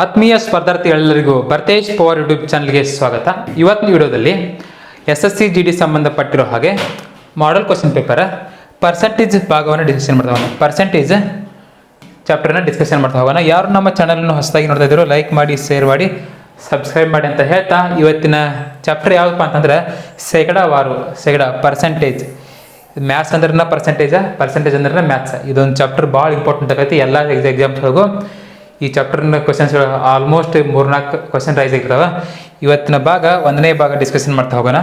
ಆತ್ಮೀಯ ಸ್ಪರ್ಧಾರ್ಥಿಗಳೆಲ್ಲರಿಗೂ ಬರ್ತೇಜ್ power YouTube ಚಾನಲ್ಗೆ ಸ್ವಾಗತ. ಇವತ್ತಿನ ವಿಡಿಯೋದಲ್ಲಿ S S C G D ಸಂಬಂಧಪಟ್ಟಿರೋ ಹಾಗೆ ಮಾಡಲ್ ಕ್ವಶನ್ ಪೇಪರ್ ಪರ್ಸೆಂಟೇಜ್ ಭಾಗವನ್ನು ಡಿಸ್ಕಷನ್ ಮಾಡ್ತಾ ಹೋಗೋಣ. ಪರ್ಸೆಂಟೇಜ್ ಚಾಪ್ಟರ್ನ ಡಿಸ್ಕಷನ್ ಮಾಡ್ತಾ ಹೋಗೋಣ. ಯಾರು ನಮ್ಮ ಚಾನಲನ್ನು ಹೊಸದಾಗಿ ನೋಡ್ತಾ ಇದ್ರು ಲೈಕ್ ಮಾಡಿ ಶೇರ್ ಮಾಡಿ ಸಬ್ಸ್ಕ್ರೈಬ್ ಮಾಡಿ ಅಂತ ಹೇಳ್ತಾ ಇವತ್ತಿನ ಚಾಪ್ಟರ್ ಯಾವುದಪ್ಪ ಅಂತಂದ್ರೆ ಶೇಕಡಾವಾರು ಶೇಕಡ ಪರ್ಸೆಂಟೇಜ್ ಮ್ಯಾಥ್ಸ್ ಅಂದ್ರೆ ಪರ್ಸೆಂಟೇಜ ಪರ್ಸೆಂಟೇಜ್ ಅಂದ್ರೆ ಮ್ಯಾಥ್ಸ್ ಇದೊಂದು ಚಾಪ್ಟರ್ ಭಾಳ ಇಂಪಾರ್ಟೆಂಟ್ ಆಗೈತಿ. ಎಲ್ಲ ಎಕ್ಸಾಮ್ಸ್ಗಳಿಗೂ ಈ ಚಾಪ್ಟರ್ನ ಕ್ವಶನ್ಸ್ ಆಲ್ಮೋಸ್ಟ್ ಮೂರ್ನಾಲ್ಕು ಕ್ವಶನ್ ರೈಸ್ ಆಗಿರ್ತಾವ ಇವತ್ತಿನ ಭಾಗ ಒಂದನೇ ಭಾಗ ಡಿಸ್ಕಷನ್ ಮಾಡ್ತಾ ಹೋಗೋಣ.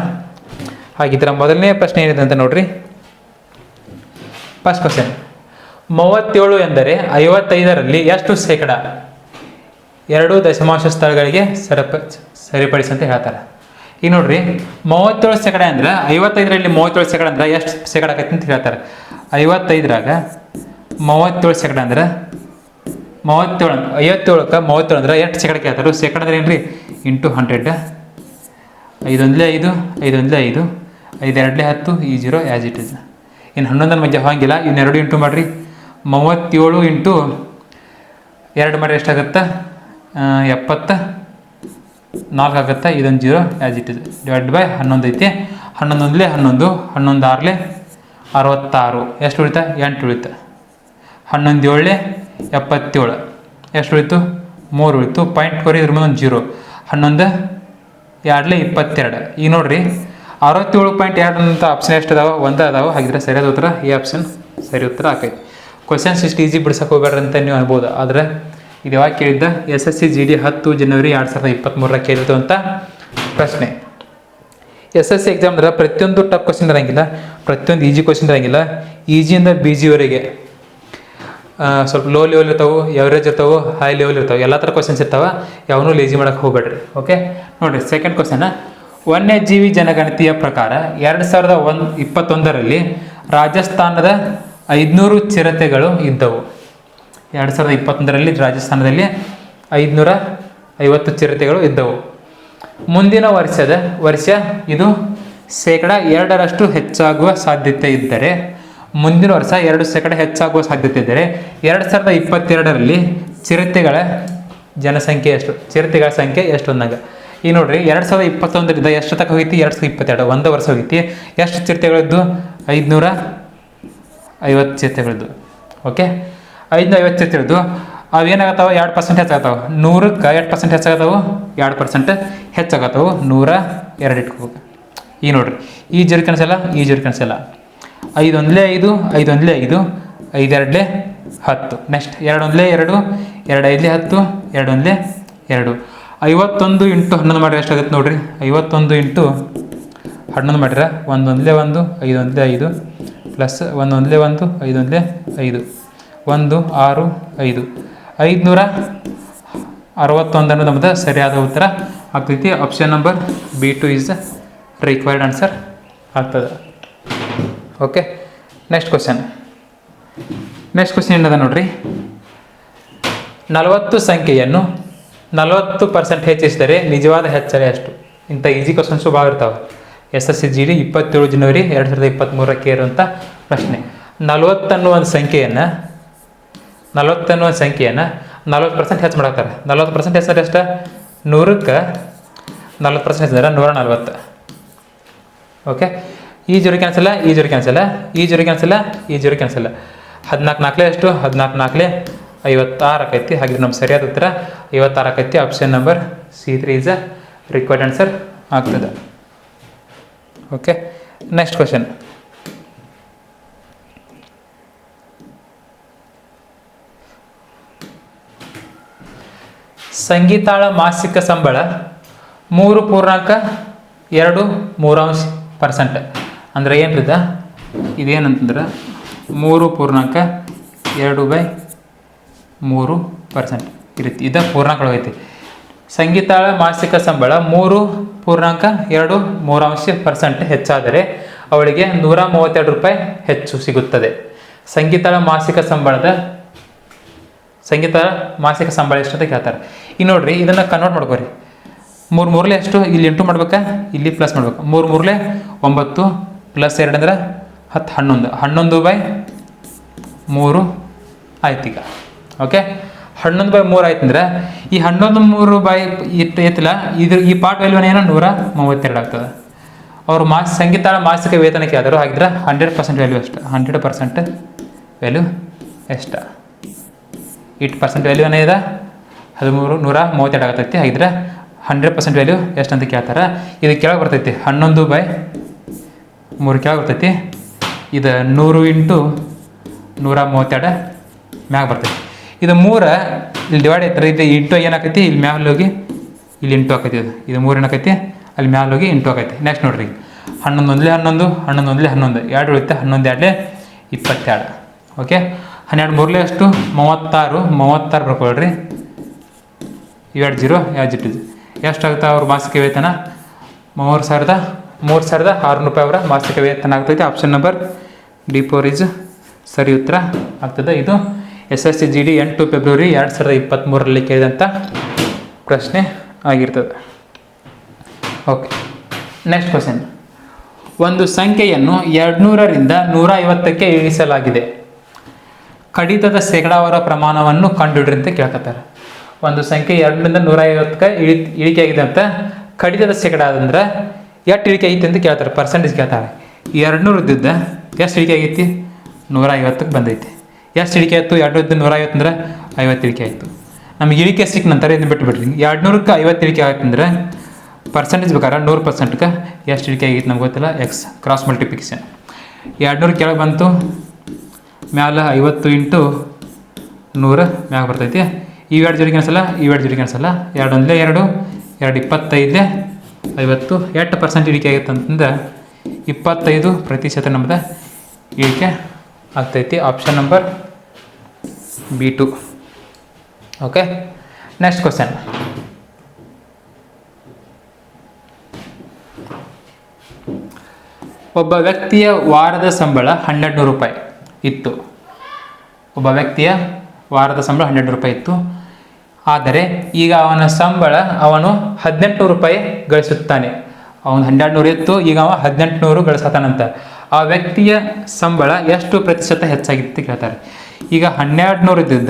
ಹಾಗಿದ್ರೆ ಮೊದಲನೇ ಪ್ರಶ್ನೆ ಏನಿದೆ ಅಂತ ನೋಡ್ರಿ. ಫಸ್ಟ್ ಕ್ವಶನ್ ಮೂವತ್ತೇಳು ಎಂದರೆ ಐವತ್ತೈದರಲ್ಲಿ ಎಷ್ಟು ಶೇಕಡ? ಎರಡು ದಶಮಾಂಶ ಸ್ಥಳಗಳಿಗೆ ಸರಪ ಸರಿಪಡಿಸಿ ಅಂತ ಹೇಳ್ತಾರೆ. ಈಗ ನೋಡ್ರಿ, ಮೂವತ್ತೇಳು ಶೇಕಡ ಅಂದ್ರೆ ಐವತ್ತೈದರಲ್ಲಿ ಮೂವತ್ತೇಳು ಶೇಕಡ ಅಂದ್ರೆ ಎಷ್ಟು ಶೇಕಡ ಆಕೈತಿ ಅಂತ ಹೇಳ್ತಾರೆ. ಐವತ್ತೈದರಾಗ ಮೂವತ್ತೇಳು ಶೇಕಡ ಅಂದ್ರೆ ಮೂವತ್ತೇಳು ಐವತ್ತೇಳಕ್ಕೆ ಮೂವತ್ತೇಳು ಅಂದ್ರೆ ಎಷ್ಟು ಸೆಕೆಂಡ್ ಕೇಳ್ತಾರೆ. ಸೆಕೆಂಡ್ ಅಂದ್ರೆ ಏನ್ರಿ? Into hundred. ಐದೊಂದಲೇ ಐದು ಐದೊಂದಲೇ ಐದು ಐದೆರಡಲೇ ಹತ್ತು, ಈ ಜೀರೋ ಆ್ಯಸ್ ಇಟ್ ಇಸ್ ಇನ್ನು ಹನ್ನೊಂದರ ಮಧ್ಯೆ ಹೋಗಂಗಿಲ್ಲ. ಇನ್ನೆರಡು ಇಂಟು ಮಾಡಿರಿ. ಮೂವತ್ತೇಳು ಇಂಟು ಎರಡು ಮಾಡಿ ಎಷ್ಟಾಗತ್ತೆ ಎಪ್ಪತ್ತ, ನಾಲ್ಕು ಆಗುತ್ತೆ? ಇದೊಂದು zero as it is divide by ಹನ್ನೊಂದು ಐತಿ. ಹನ್ನೊಂದೊಂದಲೇ ಹನ್ನೊಂದು ಹನ್ನೊಂದು ಆರಲೇ ಅರವತ್ತಾರು. ಎಷ್ಟು ಉಳಿತ? ಎಂಟು ಉಳಿತ. ಹನ್ನೊಂದು ಏಳಲೆ ಎಪ್ಪತ್ತೇಳು. ಎಷ್ಟು ಉಳಿತು ಮೂರು ಉಳಿತು ಪಾಯಿಂಟ್ ಕೊರಿ ಇದ್ರ ಮೇಲೆ ಒಂದು ಜೀರೋ ಹನ್ನೊಂದು, ಎರಡಲೇ ಇಪ್ಪತ್ತೆರಡು. ಈಗ ನೋಡಿರಿ, ಅರವತ್ತೇಳು ಪಾಯಿಂಟ್ ಎರಡು ಅಂತ ಆಪ್ಷನ್ ಎಷ್ಟು ಅದಾವ ಒಂದು ಅದಾವೆ. ಹಾಗಿದ್ರೆ ಸರಿಯಾದ ಉತ್ತರ, ಈ ಆಪ್ಷನ್ ಸರಿ ಉತ್ತರ ಆಕೈತಿ. ಕ್ವಶನ್ಸ್ ಇಷ್ಟು ಈಸಿ ಬಿಡ್ಸಕ್ಕೆ ಹೋಗ್ಬೇಡ್ರಿ ಅಂತ ನೀವು ಅನ್ಬೋದು. ಆದರೆ, ಇದು ಯಾವಾಗ ಕೇಳಿದ್ದ? S S C G D ಹತ್ತು ಜನವರಿ ಎರಡು ಸಾವಿರದ ಇಪ್ಪತ್ತ್ಮೂರರ ಕೇಳಿದ್ದು ಅಂತ ಪ್ರಶ್ನೆ. ಎಸ್ ಎಸ್ ಸಿ ಎಕ್ಸಾಮ್ ಅಂದ್ರೆ ಪ್ರತಿಯೊಂದು ಟಫ್ ಕ್ವಶನ್ ಇರೋಂಗಿಲ್ಲ. ಪ್ರತಿಯೊಂದು ಈಜಿ ಕ್ವಶನ್ ಇರಂಗಿಲ್ಲ. ಈಜಿಯಿಂದ ಬಿ ಜಿವರೆಗೆ ಸ್ವಲ್ಪ ಲೋ ಲೆವೆಲ್ ಇರ್ತಾವೆ ಎವರೇಜ್ ಇರ್ತಾವೆ ಹೈ ಲೆವೆಲ್ ಇರ್ತಾವೆ, ಎಲ್ಲ ಥರ ಕ್ವಶನ್ಸ್ ಇರ್ತಾವೆ, ಯಾವನು ಲೇಜಿ ಮಾಡಕ್ಕೆ ಹೋಗ್ಬೇಡ್ರಿ ಓಕೆ ನೋಡಿರಿ ಸೆಕೆಂಡ್ ಕ್ವಶನ್ ವನ್ಯಜೀವಿ ಜನಗಣತಿಯ ಪ್ರಕಾರ ಎರಡು ಸಾವಿರದ ಒಂದು, ಇಪ್ಪತ್ತೊಂದರಲ್ಲಿ ರಾಜಸ್ಥಾನದ ಐದುನೂರು ಚಿರತೆಗಳು ಇದ್ದವು ಎರಡು ಸಾವಿರದ ಇಪ್ಪತ್ತೊಂದರಲ್ಲಿ ರಾಜಸ್ಥಾನದಲ್ಲಿ ಐದುನೂರ ಐವತ್ತು ಚಿರತೆಗಳು ಇದ್ದವು ಮುಂದಿನ ವರ್ಷದ, ವರ್ಷ ಇದು ಶೇಕಡ ಎರಡರಷ್ಟು ಹೆಚ್ಚಾಗುವ ಸಾಧ್ಯತೆ ಇದ್ದರೆ ಮುಂದಿನ ವರ್ಷ ಎರಡು ಶೇಕಡ ಹೆಚ್ಚಾಗುವ ಸಾಧ್ಯತೆ ಇದ್ದರೆ ಎರಡು ಸಾವಿರದ ಇಪ್ಪತ್ತೆರಡರಲ್ಲಿ ಚಿರತೆಗಳ ಜನಸಂಖ್ಯೆ ಎಷ್ಟು, ಚಿರತೆಗಳ ಸಂಖ್ಯೆ ಎಷ್ಟು ಅಂದಾಗ ಈ ನೋಡ್ರಿ, ಎರಡು ಸಾವಿರದ ಇಪ್ಪತ್ತೊಂದರಿಂದ ಎಷ್ಟು ತನಕ ಹೋಗಿತ್ತು? ಎರಡು ಸಾವಿರದ ಇಪ್ಪತ್ತೆರಡು, ಒಂದು ವರ್ಷ ಹೋಗಿತ್ತು. ಎಷ್ಟು ಚಿರತೆಗಳಿದ್ದು? ಐದುನೂರ ಐವತ್ತು ಚಿರತೆಗಳದ್ದು. ಓಕೆ? ಐದುನೂರ ಐವತ್ತು ಚಿರತೆಗಳದ್ದು. ಅವು ಏನಾಗತ್ತಾವ ಎರಡು ಪರ್ಸೆಂಟ್ ಹೆಚ್ಚಾಗತ್ತಾವ. ನೂರಕ್ಕೆ ಎರಡು ಪರ್ಸೆಂಟ್ ಹೆಚ್ಚಾಗತ್ತವು? ಎರಡು ಪರ್ಸೆಂಟ್ ಹೆಚ್ಚಾಗತ್ತವು. ನೂರ ಎರಡು ಇಟ್ಕೋಬೇಕು. ಈ ನೋಡ್ರಿ, ಈ ಜರಿ ಕನಸಲ್ಲ ಈ ಜೀರೋ ಐದು ಒಂದಲೇ ಐದು ಐದು ಒಂದಲೇ ಐದು, ಐದೆರಡಲೇ ಹತ್ತು. ನೆಕ್ಸ್ಟ್ ಎರಡು ಒಂದಲೇ ಎರಡು ಎರಡು ಐದಲೇ ಹತ್ತು, ಎರಡು ಒಂದಲೇ ಎರಡು. ಐವತ್ತೊಂದು ಇಂಟು ಹನ್ನೊಂದು ಮಾಡಿದ್ರೆ ಎಷ್ಟಾಗುತ್ತೆ ನೋಡಿರಿ? ಐವತ್ತೊಂದು ಇಂಟು ಹನ್ನೊಂದು ಮಾಡಿದ್ರೆ ಒಂದು ಒಂದಲೇ ಒಂದು, ಐದು ಒಂದಲೇ ಐದು, ಪ್ಲಸ್ ಒಂದು ಒಂದಲೇ ಒಂದು, ಐದು ಒಂದಲೇ ಐದು. ಒಂದು, ಆರು, ಐದು. ಐದುನೂರ ಅರವತ್ತೊಂದು ಅನ್ನೋದು ನಮ್ಮದು ಸರಿಯಾದ ಉತ್ತರ ಆಗ್ತೈತಿ. Option number B two is required answer ಆಗ್ತದೆ. Okay next question next question ಏನದ ನೋಡ್ರಿ? ನಲವತ್ತು ಸಂಖ್ಯೆಯನ್ನು ನಲವತ್ತು ಪರ್ಸೆಂಟ್ ಹೆಚ್ಚಿಸಿದರೆ ನಿಜವಾದ ಹೆಚ್ಚಳ ಎಷ್ಟು? ಇಂಥ ಈಸಿ ಕ್ವಶನ್ಸು ಭಾಳ ಇರ್ತಾವೆ. S S C G D ಇಪ್ಪತ್ತೇಳು ಜನವರಿ ಎರಡು ಸಾವಿರದ ಇಪ್ಪತ್ತ್ಮೂರಕ್ಕೆ ಇರುವಂಥ ಪ್ರಶ್ನೆ. ನಲವತ್ತನ್ನುವ ಒಂದು ಸಂಖ್ಯೆಯನ್ನು ನಲವತ್ತನ್ನುವ ಸಂಖ್ಯೆಯನ್ನು ನಲ್ವತ್ತು ಪರ್ಸೆಂಟ್ ಹೆಚ್ಚು ಮಾಡಾಕ್ತಾರೆ. ನಲ್ವತ್ತು ಪರ್ಸೆಂಟ್ ಹೆಚ್ಚಿದ್ರೆ ಎಷ್ಟು? ನೂರಕ್ಕೆ ನಲ್ವತ್ತು ಪರ್ಸೆಂಟ್ ಹೆಚ್ಚಿದ್ರೆ ನೂರ ನಲವತ್ತು. ಓಕೆ ಈ ಜೀರೋ ಕ್ಯಾನ್ಸಲ್ಲ ಈ ಜೀರೋ ಕ್ಯಾನ್ಸಲ್ಲ ಈ ಜೀರೋ ಕ್ಯಾನ್ಸಲ್ಲ ಈ ಜೀರೋ ಕ್ಯಾನ್ಸಲ್ಲ ಹದಿನಾಲ್ಕು ನಾಲ್ಕಲೇ ಎಷ್ಟು? ಹದಿನಾಲ್ಕು ನಾಲ್ಕಲೇ ಐವತ್ತಾರು ಆಕೈತಿ ಹಾಗಿದ್ರೆ ನಮ್ಮ ಸರಿಯಾದ ಉತ್ತರ ಐವತ್ತಾರು ಆಕೈತಿ option number C three is a required answer ಆಗ್ತದೆ. ಓಕೆ ನೆಕ್ಸ್ಟ್ ಕ್ವಶನ್ ಸಂಗೀತಾಳ ಮಾಸಿಕ ಸಂಬಳ ಮೂರು ಪೂರ್ಣಾಂಕ ಎರಡು ಮೂರಾಂಶ ಪರ್ಸೆಂಟ್ ಅಂದ್ರೆ ಏನ್ರಿದ ಇದೇನಂತಂದ್ರೆ ಮೂರು ಪೂರ್ಣಾಂಕ ಎರಡು ಬೈ ಮೂರು ಪರ್ಸೆಂಟ್ ಈ ರೀತಿ ಇದು ಪೂರ್ಣಾಂಕಗಳೈತಿ ಸಂಗೀತಾಳ ಮಾಸಿಕ ಸಂಬಳ ಮೂರು ಪೂರ್ಣಾಂಕ ಎರಡು ಮೂರಾಂಶ ಪರ್ಸೆಂಟ್ ಹೆಚ್ಚಾದರೆ ಅವಳಿಗೆ ನೂರ ಮೂವತ್ತೆರಡು ರೂಪಾಯಿ ಹೆಚ್ಚು ಸಿಗುತ್ತದೆ. ಸಂಗೀತಾಳ ಮಾಸಿಕ ಸಂಬಳದ ಸಂಗೀತ ಮಾಸಿಕ ಸಂಬಳ ಎಷ್ಟು ಅಂತ ಕೇಳ್ತಾರೆ. ಈಗ ನೋಡ್ರಿ, ಇದನ್ನು ಕನ್ವರ್ಟ್ ಮಾಡ್ಕೋರಿ. ಮೂರು ಮೂರಲೆ ಎಷ್ಟು? ಇಲ್ಲಿ ಎಂಟು ಮಾಡ್ಬೇಕಾ? ಇಲ್ಲಿ ಪ್ಲಸ್ ಮಾಡ್ಬೇಕು? ಮೂರು ಮೂರಲೆ ಒಂಬತ್ತು ಪ್ಲಸ್ ಎರಡು ಅಂದ್ರೆ ಹತ್ತು, ಹನ್ನೊಂದು. ಹನ್ನೊಂದು ಬೈ ಮೂರು ಆಯ್ತು ಈಗ. ಓಕೆ ಹನ್ನೊಂದು ಬೈ ಮೂರು ಆಯ್ತಂದ್ರೆ ಈ ಹನ್ನೊಂದು ಮೂರು ಬೈ ಇತ್ತು ಐತಿಲ್ಲ ಇದ್ರ ಈ ಪಾರ್ಟ್ ವ್ಯಾಲ್ಯೂ ಏನೋ? ನೂರ ಮೂವತ್ತೆರಡು ಆಗ್ತದೆ. ಅವರು ಮಾಸ ಸಂಗೀತ ಮಾಸಿಕ ವೇತನಕ್ಕೆ ಆದರೂ ಹಾಗಿದ್ರೆ ಹಂಡ್ರೆಡ್ ಪರ್ಸೆಂಟ್ ವ್ಯಾಲ್ಯೂ ಎಷ್ಟು? ಹಂಡ್ರೆಡ್ ಪರ್ಸೆಂಟ್ ವ್ಯಾಲ್ಯೂ ಎಷ್ಟು? ಇಟ್ ಪರ್ಸೆಂಟ್ ವ್ಯಾಲ್ಯೂ ಇದೆ. ಹದಿಮೂರು, ನೂರ ಮೂವತ್ತೆರಡು ಆಗತೈತಿ. ಹಾಗಿದ್ರೆ ಹಂಡ್ರೆಡ್ ಪರ್ಸೆಂಟ್ ವ್ಯಾಲ್ಯೂ ಎಷ್ಟು ಅಂತ ಕೇಳ್ತಾರೆ. ಇದು ಕೆಳಗೆ ಬರ್ತೈತಿ. ಹನ್ನೊಂದು ಬೈ ಮೂರು ಆಗುತ್ತೈತಿ ಇದು ನೂರು ಇಂಟು ನೂರ ಮೂವತ್ತೆರಡು ಮ್ಯಾಗ ಬರ್ತೈತಿ. ಇದು ಮೂರ ಇಲ್ಲಿ ಡಿವೈಡ್ ಐತ್ರಿ ಇದು ಇಂಟು ಏನಾಕೈತಿ? ಇಲ್ಲಿ ಮ್ಯಾಲ ಹೋಗಿ ಇಲ್ಲಿ ಇಂಟು ಆಕೈತಿ ಇದು ಇದು ಮೂರು ಏನಾಕೈತಿ? ಅಲ್ಲಿ ಮ್ಯಾಲ ಹೋಗಿ ಇಂಟು ಆಕೈತಿ. ನೆಕ್ಸ್ಟ್ ನೋಡ್ರಿ. ಹನ್ನೊಂದು ಒಂದಲೇ ಹನ್ನೊಂದು ಹನ್ನೊಂದು ಒಂದಲೇ ಹನ್ನೊಂದು. ಎರಡು ಉಳಿತೆ ಹನ್ನೊಂದು ಎರಡಲೇ ಇಪ್ಪತ್ತೆರಡು. ಓಕೆ ಹನ್ನೆರಡು ಮೂರಲೇ ಅಷ್ಟು ಮೂವತ್ತಾರು. ಮೂವತ್ತಾರು ಬರ್ಕೊಳ್ರಿ. ಎರಡು ಜೀರೋ, ಎರಡು ಜಿಟ್ಟು ಎಷ್ಟಾಗುತ್ತೆ ಅವ್ರ ಮಾಸಿಕ ವೇತನ? ಮೂರು ಸಾವಿರದ ಮೂರು ಸಾವಿರದ ಆರುನೂರು ರೂಪಾಯಿ ಅವರ ಮಾಸಿಕ ವೇತನ ಆಗ್ತೈತೆ. Option number D four is ಸರಿ ಉತ್ತರ ಆಗ್ತದೆ. ಇದು S S C G D ಎಂಟು ಫೆಬ್ರವರಿ ಎರಡು ಸಾವಿರದ ಇಪ್ಪತ್ತ್ಮೂರರಲ್ಲಿ ಕೇಳಿದಂಥ ಪ್ರಶ್ನೆ ಆಗಿರ್ತದೆ. ಓಕೆ ನೆಕ್ಸ್ಟ್ ಕ್ವಶನ್ ಒಂದು ಸಂಖ್ಯೆಯನ್ನು ಎರಡುನೂರರಿಂದ ನೂರ ಐವತ್ತಕ್ಕೆ ಇಳಿಸಲಾಗಿದೆ. ಕಡಿತದ ಶೇಕಡಾವಾರ ಪ್ರಮಾಣವನ್ನು ಕಂಡುಹಿಡ್ರಿ ಅಂತ ಕೇಳ್ಕೊತಾರೆ ಒಂದು ಸಂಖ್ಯೆ ಎರಡರಿಂದ ನೂರ ಐವತ್ತಕ್ಕೆ ಇಳಿ ಇಳಿಕೆ ಆಗಿದೆ ಅಂತ. ಕಡಿತದ ಶೇಕಡ ಅಂದ್ರೆ ಎಷ್ಟು ಇಳಿಕೆ ಐತಿ ಅಂತ ಕೇಳ್ತಾರೆ ಪರ್ಸೆಂಟೇಜ್ ಕೇಳ್ತಾರೆ. ಎರಡುನೂರು ಇದ್ದಿದ್ದ ಎಷ್ಟು ಇಳಿಕೆ ಆಗೈತಿ? ನೂರ ಐವತ್ತಕ್ಕೆ ಬಂದೈತಿ. ಎಷ್ಟು ಇಳಿಕೆ ಆಯಿತು? ಎರಡು ನೂರ ಐವತ್ತು ಅಂದ್ರೆ ಐವತ್ತು ಇಳಿಕೆ ಆಯಿತು. ನಮಗೆ ಇಳಿಕೆ ಸಿಕ್ಕ ನಂತರ ಇದನ್ನು ಬಿಟ್ಟು ಬಿಡ್ರಿ ಎರಡುನೂರಕ್ಕೆ ಐವತ್ತು ಇಳಿಕೆ ಆಯ್ತಂದ್ರೆ ಪರ್ಸೆಂಟೇಜ್ ಬೇಕಾದ್ರೆ ನೂರು ಪರ್ಸೆಂಟ್ಗೆ ಎಷ್ಟು ಇಳಿಕೆ ಆಗೈತೆ ನಮ್ಗೆ ಗೊತ್ತಿಲ್ಲ? ಎಕ್ಸ್ ಕ್ರಾಸ್ ಮಲ್ಟಿಪ್ಲಿಕೇಶನ್ ಎರಡುನೂರು ಕೆಳಗೆ ಬಂತು, ಮ್ಯಾಲ ಐವತ್ತು ಇಂಟು ನೂರು ಮ್ಯಾಗ ಬರ್ತೈತಿ. ಇವೆರಡು ಜೋಡಿ ಈ ಇವೆರಡು ಜೋಡಿ ಕ್ಯಾನ್ಸಲ್ಲ ಎರಡು ಒಂದಲೇ ಎರಡು ಎರಡು ಇಪ್ಪತ್ತೈದಲೇ ಐವತ್ತು ಎಷ್ಟು ಪರ್ಸೆಂಟ್ ಇಳಿಕೆ ಆಗುತ್ತೆ ಅಂತಂದ್ರೆ ಇಪ್ಪತ್ತೈದು ಪ್ರತಿಶತ ನಮ್ದು ಇಳಿಕೆ ಆಗ್ತೈತಿ. Option number B two okay next question ಒಬ್ಬ ವ್ಯಕ್ತಿಯ ವಾರದ ಸಂಬಳ ಹನ್ನೆರಡು ನೂರು ರೂಪಾಯಿ ಇತ್ತು. ಒಬ್ಬ ವ್ಯಕ್ತಿಯ ವಾರದ ಸಂಬಳ ಹನ್ನೆರಡು ನೂರು ರೂಪಾಯಿ ಇತ್ತು. ಆದರೆ ಈಗ ಅವನ ಸಂಬಳ ಅವನು ಹದಿನೆಂಟು ರೂಪಾಯಿ ಗಳಿಸುತ್ತಾನೆ. ಅವನು ಹನ್ನೆರಡು ನೂರು ಇತ್ತು, ಈಗ ಅವ ಹದಿನೆಂಟು ನೂರು ಗಳಿಸತಾನಂತ. ಆ ವ್ಯಕ್ತಿಯ ಸಂಬಳ ಎಷ್ಟು ಪ್ರತಿಶತ ಹೆಚ್ಚಾಗಿತ್ತು ಕೇಳ್ತಾರೆ. ಈಗ ಹನ್ನೆರಡು ನೂರು ಇದ್ದಿದ್ದ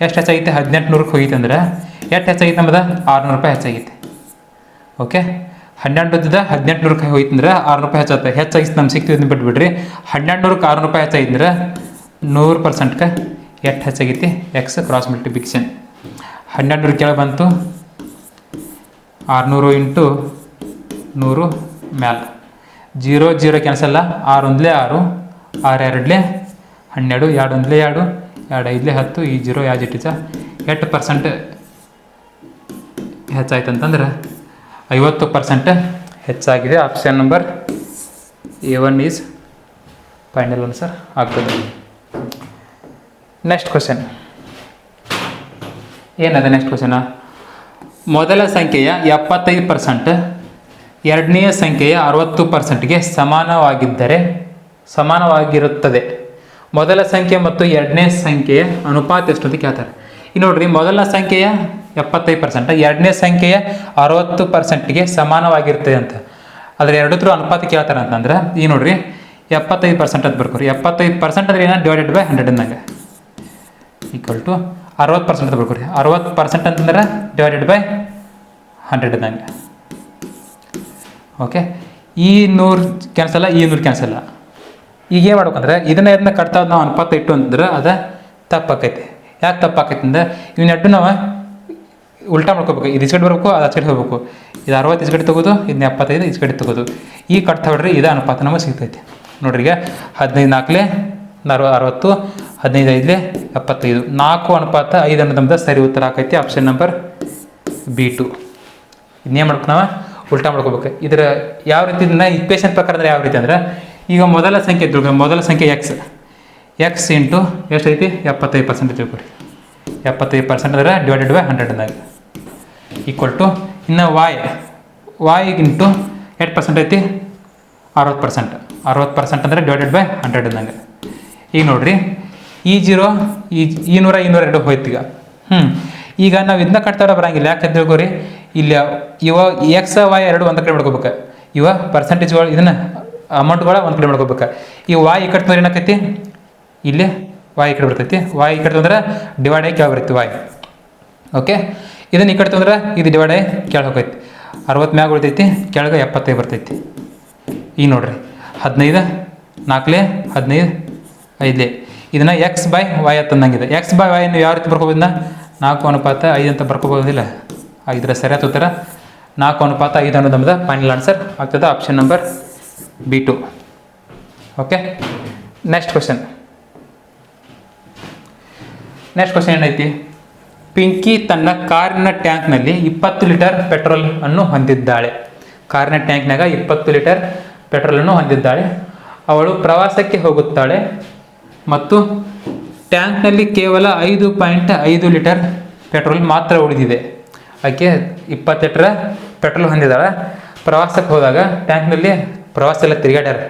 ಎಷ್ಟು ಹೆಚ್ಚಾಗಿತ್ತು? ಹದಿನೆಂಟು ನೂರಕ್ಕೆ ಹೋಗಿತ್ತು ಅಂದ್ರೆ ಎಷ್ಟು ಹೆಚ್ಚಾಗಿತ್ತು ನಮ್ಮದು ಆರುನೂರು ರೂಪಾಯಿ ಹೆಚ್ಚಾಗಿತ್ತು. ಓಕೆ ಹನ್ನೆರಡು ಇದ್ದಿದ್ದ ಹದಿನೆಂಟು ನೂರಕ್ಕೆ ಹೋಯ್ತು ಅಂದ್ರೆ ಆರು ರೂಪಾಯಿ ಹೆಚ್ಚಾಗುತ್ತೆ ಹೆಚ್ಚಾಗಿ ನಮ್ಗೆ ಸಿಕ್ತಿದ್ದು ಬಿಟ್ಬಿಡ್ರಿ. ಹನ್ನೆರಡು ನೂರಕ್ಕೆ ಆರು ರೂಪಾಯಿ ಹೆಚ್ಚಾಗಿದ್ರೆ ನೂರು ಪರ್ಸೆಂಟ್ಗೆ ಎಷ್ಟು ಹೆಚ್ಚಾಗಿತ್ತು? ಎಕ್ಸ್ ಕ್ರಾಸ್ ಮಲ್ಟಿಪ್ಲಿಕೇಶನ್ ಹನ್ನೆರಡು ನೂರು ಕೆಳಗೆ ಬಂತು. ಆರುನೂರು ಇಂಟು ನೂರು ಮ್ಯಾಲ. ಜೀರೋ ಜೀರೋ ಕ್ಯಾನ್ಸಲ್ಲ ಆರು ಆರು ಆರು ಎರಡಲೇ ಹನ್ನೆರಡು, ಎರಡು ಒಂದ್ಲೆ ಎರಡು ಎರಡು ಐದಲೇ ಹತ್ತು, ಈ ಜೀರೋ ಯಾಜ್ ಇಟ್ಟಿಸ ಎಷ್ಟು ಪರ್ಸೆಂಟ್ ಹೆಚ್ಚಾಯ್ತು ಅಂತಂದ್ರೆ ಐವತ್ತು ಪರ್ಸೆಂಟ್ ಹೆಚ್ಚಾಗಿದೆ. Option number A one is final answer ಆಗ್ತದೆ. Next question. ಏನದ ನೆಕ್ಸ್ಟ್ ಕ್ವಶನ ಮೊದಲ ಸಂಖ್ಯೆಯ ಎಪ್ಪತ್ತೈದು ಪರ್ಸೆಂಟ್ ಎರಡನೆಯ ಸಂಖ್ಯೆಯ ಅರವತ್ತು ಪರ್ಸೆಂಟ್ಗೆ ಸಮಾನವಾಗಿದ್ದರೆ ಸಮಾನವಾಗಿರುತ್ತದೆ. ಮೊದಲ ಸಂಖ್ಯೆ ಮತ್ತು ಎರಡನೇ ಸಂಖ್ಯೆಯ ಅನುಪಾತ ಎಷ್ಟು ಅಂತ ಕೇಳ್ತಾರೆ. ಈಗ ನೋಡ್ರಿ, ಮೊದಲ ಸಂಖ್ಯೆಯ ಎಪ್ಪತ್ತೈದು ಪರ್ಸೆಂಟ್ ಎರಡನೇ ಸಂಖ್ಯೆಯ ಅರವತ್ತು ಪರ್ಸೆಂಟ್ಗೆ ಸಮಾನವಾಗಿರ್ತದೆ ಅಂತ. ಆದರೆ ಎರಡತ್ರ ಅನುಪಾತ ಕೇಳ್ತಾರೆ ಅಂತಂದ್ರೆ, ಈ ನೋಡ್ರಿ, ಎಪ್ಪತ್ತೈದು ಪರ್ಸೆಂಟ್ ಅಂತ ಬರ್ಕೋರಿ. ಎಪ್ಪತ್ತೈದು ಪರ್ಸೆಂಟ್ ಅಂದ್ರೆ ಏನ? ಡಿವೈಡೆಡ್ ಬೈ ಹಂಡ್ರೆಡ್ ಅಂದಾಗ. ಈಕ್ವಲ್ ಟು ಅರವತ್ತು ಪರ್ಸೆಂಟ್ ಅಂತ ಬರ್ಕೊರಿ ಅರವತ್ತು ಪರ್ಸೆಂಟ್ ಅಂತಂದ್ರೆ ಡಿವೈಡೆಡ್ ಬೈ ಹಂಡ್ರೆಡ್ ಇದ್ದಂಗೆ ಓಕೆ ಈ ನೂರು ಕ್ಯಾನ್ಸಲ್ಲ ಈ ನೂರು ಕ್ಯಾನ್ಸಲ್ಲ ಈಗ ಏನು ಮಾಡ್ಬೇಕಂದ್ರೆ ಇದನ್ನ ಇದನ್ನ ಕಟ್ತಾ ನಾವು ಅನುಪಾತ ಇಟ್ಟು ಅಂತಂದ್ರೆ ಅದು ತಪ್ಪಾಕೈತಿ. ಯಾಕೆ ತಪ್ಪಾಕೈತಿ ಅಂದ್ರೆ ಇವನ್ನ ಎಡ್ಡು ನಾವು ಉಲ್ಟಾ ಮಾಡ್ಕೋಬೇಕು. ಇದು ಇಸ್ಗಡೆ ಬರಬೇಕು, ಅದು ಆಚೆ ಹೋಗ್ಬೇಕು. ಇದು ಅರವತ್ತು ಇಸ್ಗಡೆ ತಗೋದು, ಇದನ್ನ ಎಪ್ಪತ್ತೈದು ಇಸ್ಗಡೆ ತಗೋದು. ಈ ಕಟ್ತಾ ಬಿಡ್ರಿ ಇದು ಅನುಪಾತ ನಮಗೆ ಸಿಗ್ತೈತಿ. ನೋಡ್ರಿ ಈಗ ಹದಿನೈದು ನಾಲ್ಕಲೇ ಅರವ ಅರವತ್ತು ಹದಿನೈದು ಐದಲೇ ಎಪ್ಪತ್ತೈದು. ನಾಲ್ಕು ಅನುಪಾತ ಐದು ಅನ್ನೋದು ನಮ್ದು ಸರಿ ಉತ್ತರ ಆಕೈತಿ. ಆಪ್ಷನ್ ನಂಬರ್ ಬಿ ಟು ಇನ್ನೇನು ಮಾಡ್ಬೇಕು ನಾವು? ಉಲ್ಟಾ ಮಾಡ್ಕೋಬೇಕು. ಇದರ ಯಾವ ರೀತಿ ಇಕ್ವೇಷನ್ ಪ್ರಕಾರ ಅಂದ್ರೆ ಯಾವ ರೀತಿ ಅಂದ್ರೆ, ಈಗ ಮೊದಲ ಸಂಖ್ಯೆ ತಿಳ್ಕೊ ಮೊದಲ ಸಂಖ್ಯೆ ಎಕ್ಸ್ ಎಕ್ಸ್ ಇಂಟು ಎಷ್ಟು ಐತಿ ಎಪ್ಪತ್ತೈದು ಪರ್ಸೆಂಟ್ ತಿಳ್ಕೊರಿ ಎಪ್ಪತ್ತೈದು ಪರ್ಸೆಂಟ್ ಅಂದರೆ ಡಿವೈಡೆಡ್ ಬೈ ಹಂಡ್ರೆಡ್ ಅಂದಾಗ ಈಕ್ವಲ್ ಟು ಇನ್ನು ವಾಯ್ ವಾಯ್ ಇಂಟು ಎಷ್ಟು ಪರ್ಸೆಂಟ್ ಐತಿ? ಅರವತ್ತು ಪರ್ಸೆಂಟ್ ಅರವತ್ತು ಪರ್ಸೆಂಟ್ ಅಂದರೆ ಡಿವೈಡೆಡ್ ಬೈ ಹಂಡ್ರೆಡ್ ಅಂದಂಗೆ ಈಗ ನೋಡ್ರಿ ಈ ಜೀರೋ, ಈ ಇನ್ನೂರ ನೂರ ಈ ಎರಡು ಹೋಯ್ತು ಈಗ ಹ್ಞೂ ಈಗ ನಾವು ಇದನ್ನ ಕಟ್ತಾರ ಬರಂಗಿಲ್ಲ. ಯಾಕಂತ ತಿಳ್ಕೊರಿ ಇಲ್ಲಿ ಇವ ಎಕ್ಸ್ ವಾಯ್ ಎರಡು ಒಂದು ಕಡೆ ಮಾಡ್ಕೋಬೇಕು. ಇವ ಪರ್ಸೆಂಟೇಜ್ಗಳು ಇದನ್ನ ಅಮೌಂಟ್ಗಳ ಒಂದು ಕಡೆ ಮಾಡ್ಕೋಬೇಕು. ಈ ವಾಯ್ ಈ ಕಟ್ತಾರೆ ಏನಾಕೈತಿ ಇಲ್ಲಿ ವಾಯ್ ಈ ಕಡೆ ಬರ್ತೈತಿ. ವಾಯ್ ಈ ಕಡೆ ತಂದ್ರೆ ಡಿವೈಡ್ ಆಗಿ ಕೆಳಗೆ ಬರ್ತೈತಿ ವಾಯ್ ಓಕೆ ಇದನ್ನ ಈ ಕಡೆ ತಂದ್ರೆ ಇದು ಡಿವೈಡ್ ಆಗಿ ಕೆಳಗೆ ಹೋಗೈತಿ ಅರವತ್ತು ಮ್ಯಾಗ ಉಳಿತೈತಿ, ಕೆಳಗೆ ಎಪ್ಪತ್ತೈದು ಬರ್ತೈತಿ. ಈಗ ನೋಡ್ರಿ, ಹದಿನೈದು, ನಾಲ್ಕಲೇ, ಹದಿನೈದು, ಐದಲೇ. ಇದನ್ನು ಎಕ್ಸ್ ಬೈ ವೈ ಅಂತಂದಂಗಿದೆ ಎಕ್ಸ್ ಬೈ ವೈ ನೀವು ಯಾವ ರೀತಿ ಬರ್ಕೋಬೋದನ್ನ ನಾಲ್ಕು ಅನುಪಾತ ಐದು ಅಂತ ಬರ್ಕೋಬೋದಿಲ್ಲ? ಇದರ ಸರಿಯಾದ ಉತ್ತರ ನಾಲ್ಕು ಅನುಪಾತ ಐದು ಅನ್ನೋದು ನಮ್ಮದು ಫೈನಲ್ ಆನ್ಸರ್ ಆಗ್ತದೆ option number B two okay next question next question ಏನೈತಿ? ಪಿಂಕಿ ತನ್ನ ಕಾರಿನ ಟ್ಯಾಂಕ್ನಲ್ಲಿ ಇಪ್ಪತ್ತು ಲೀಟರ್ ಪೆಟ್ರೋಲ್ ಅನ್ನು ಹೊಂದಿದ್ದಾಳೆ. ಕಾರಿನ ಟ್ಯಾಂಕ್ನಾಗ ಇಪ್ಪತ್ತು ಲೀಟರ್ ಪೆಟ್ರೋಲನ್ನು ಹೊಂದಿದ್ದಾಳೆ. ಅವಳು ಪ್ರವಾಸಕ್ಕೆ ಹೋಗುತ್ತಾಳೆ. ಮತ್ತು ಟ್ಯಾಂಕ್ನಲ್ಲಿ ಕೇವಲ ಐದು ಪಾಯಿಂಟ್ ಐದು ಲೀಟರ್ ಪೆಟ್ರೋಲ್ ಮಾತ್ರ ಉಳಿದಿದೆ. ಆಕೆ ಇಪ್ಪತ್ತು ಲೀಟರ್ ಪೆಟ್ರೋಲ್ ಹೊಂದಿದ್ದಾಳೆ ಪ್ರವಾಸಕ್ಕೆ ಹೋದಾಗ ಟ್ಯಾಂಕ್ನಲ್ಲಿ ಪ್ರವಾಸ ಎಲ್ಲ ತಿರುಗಾಡ್ಯಾರ.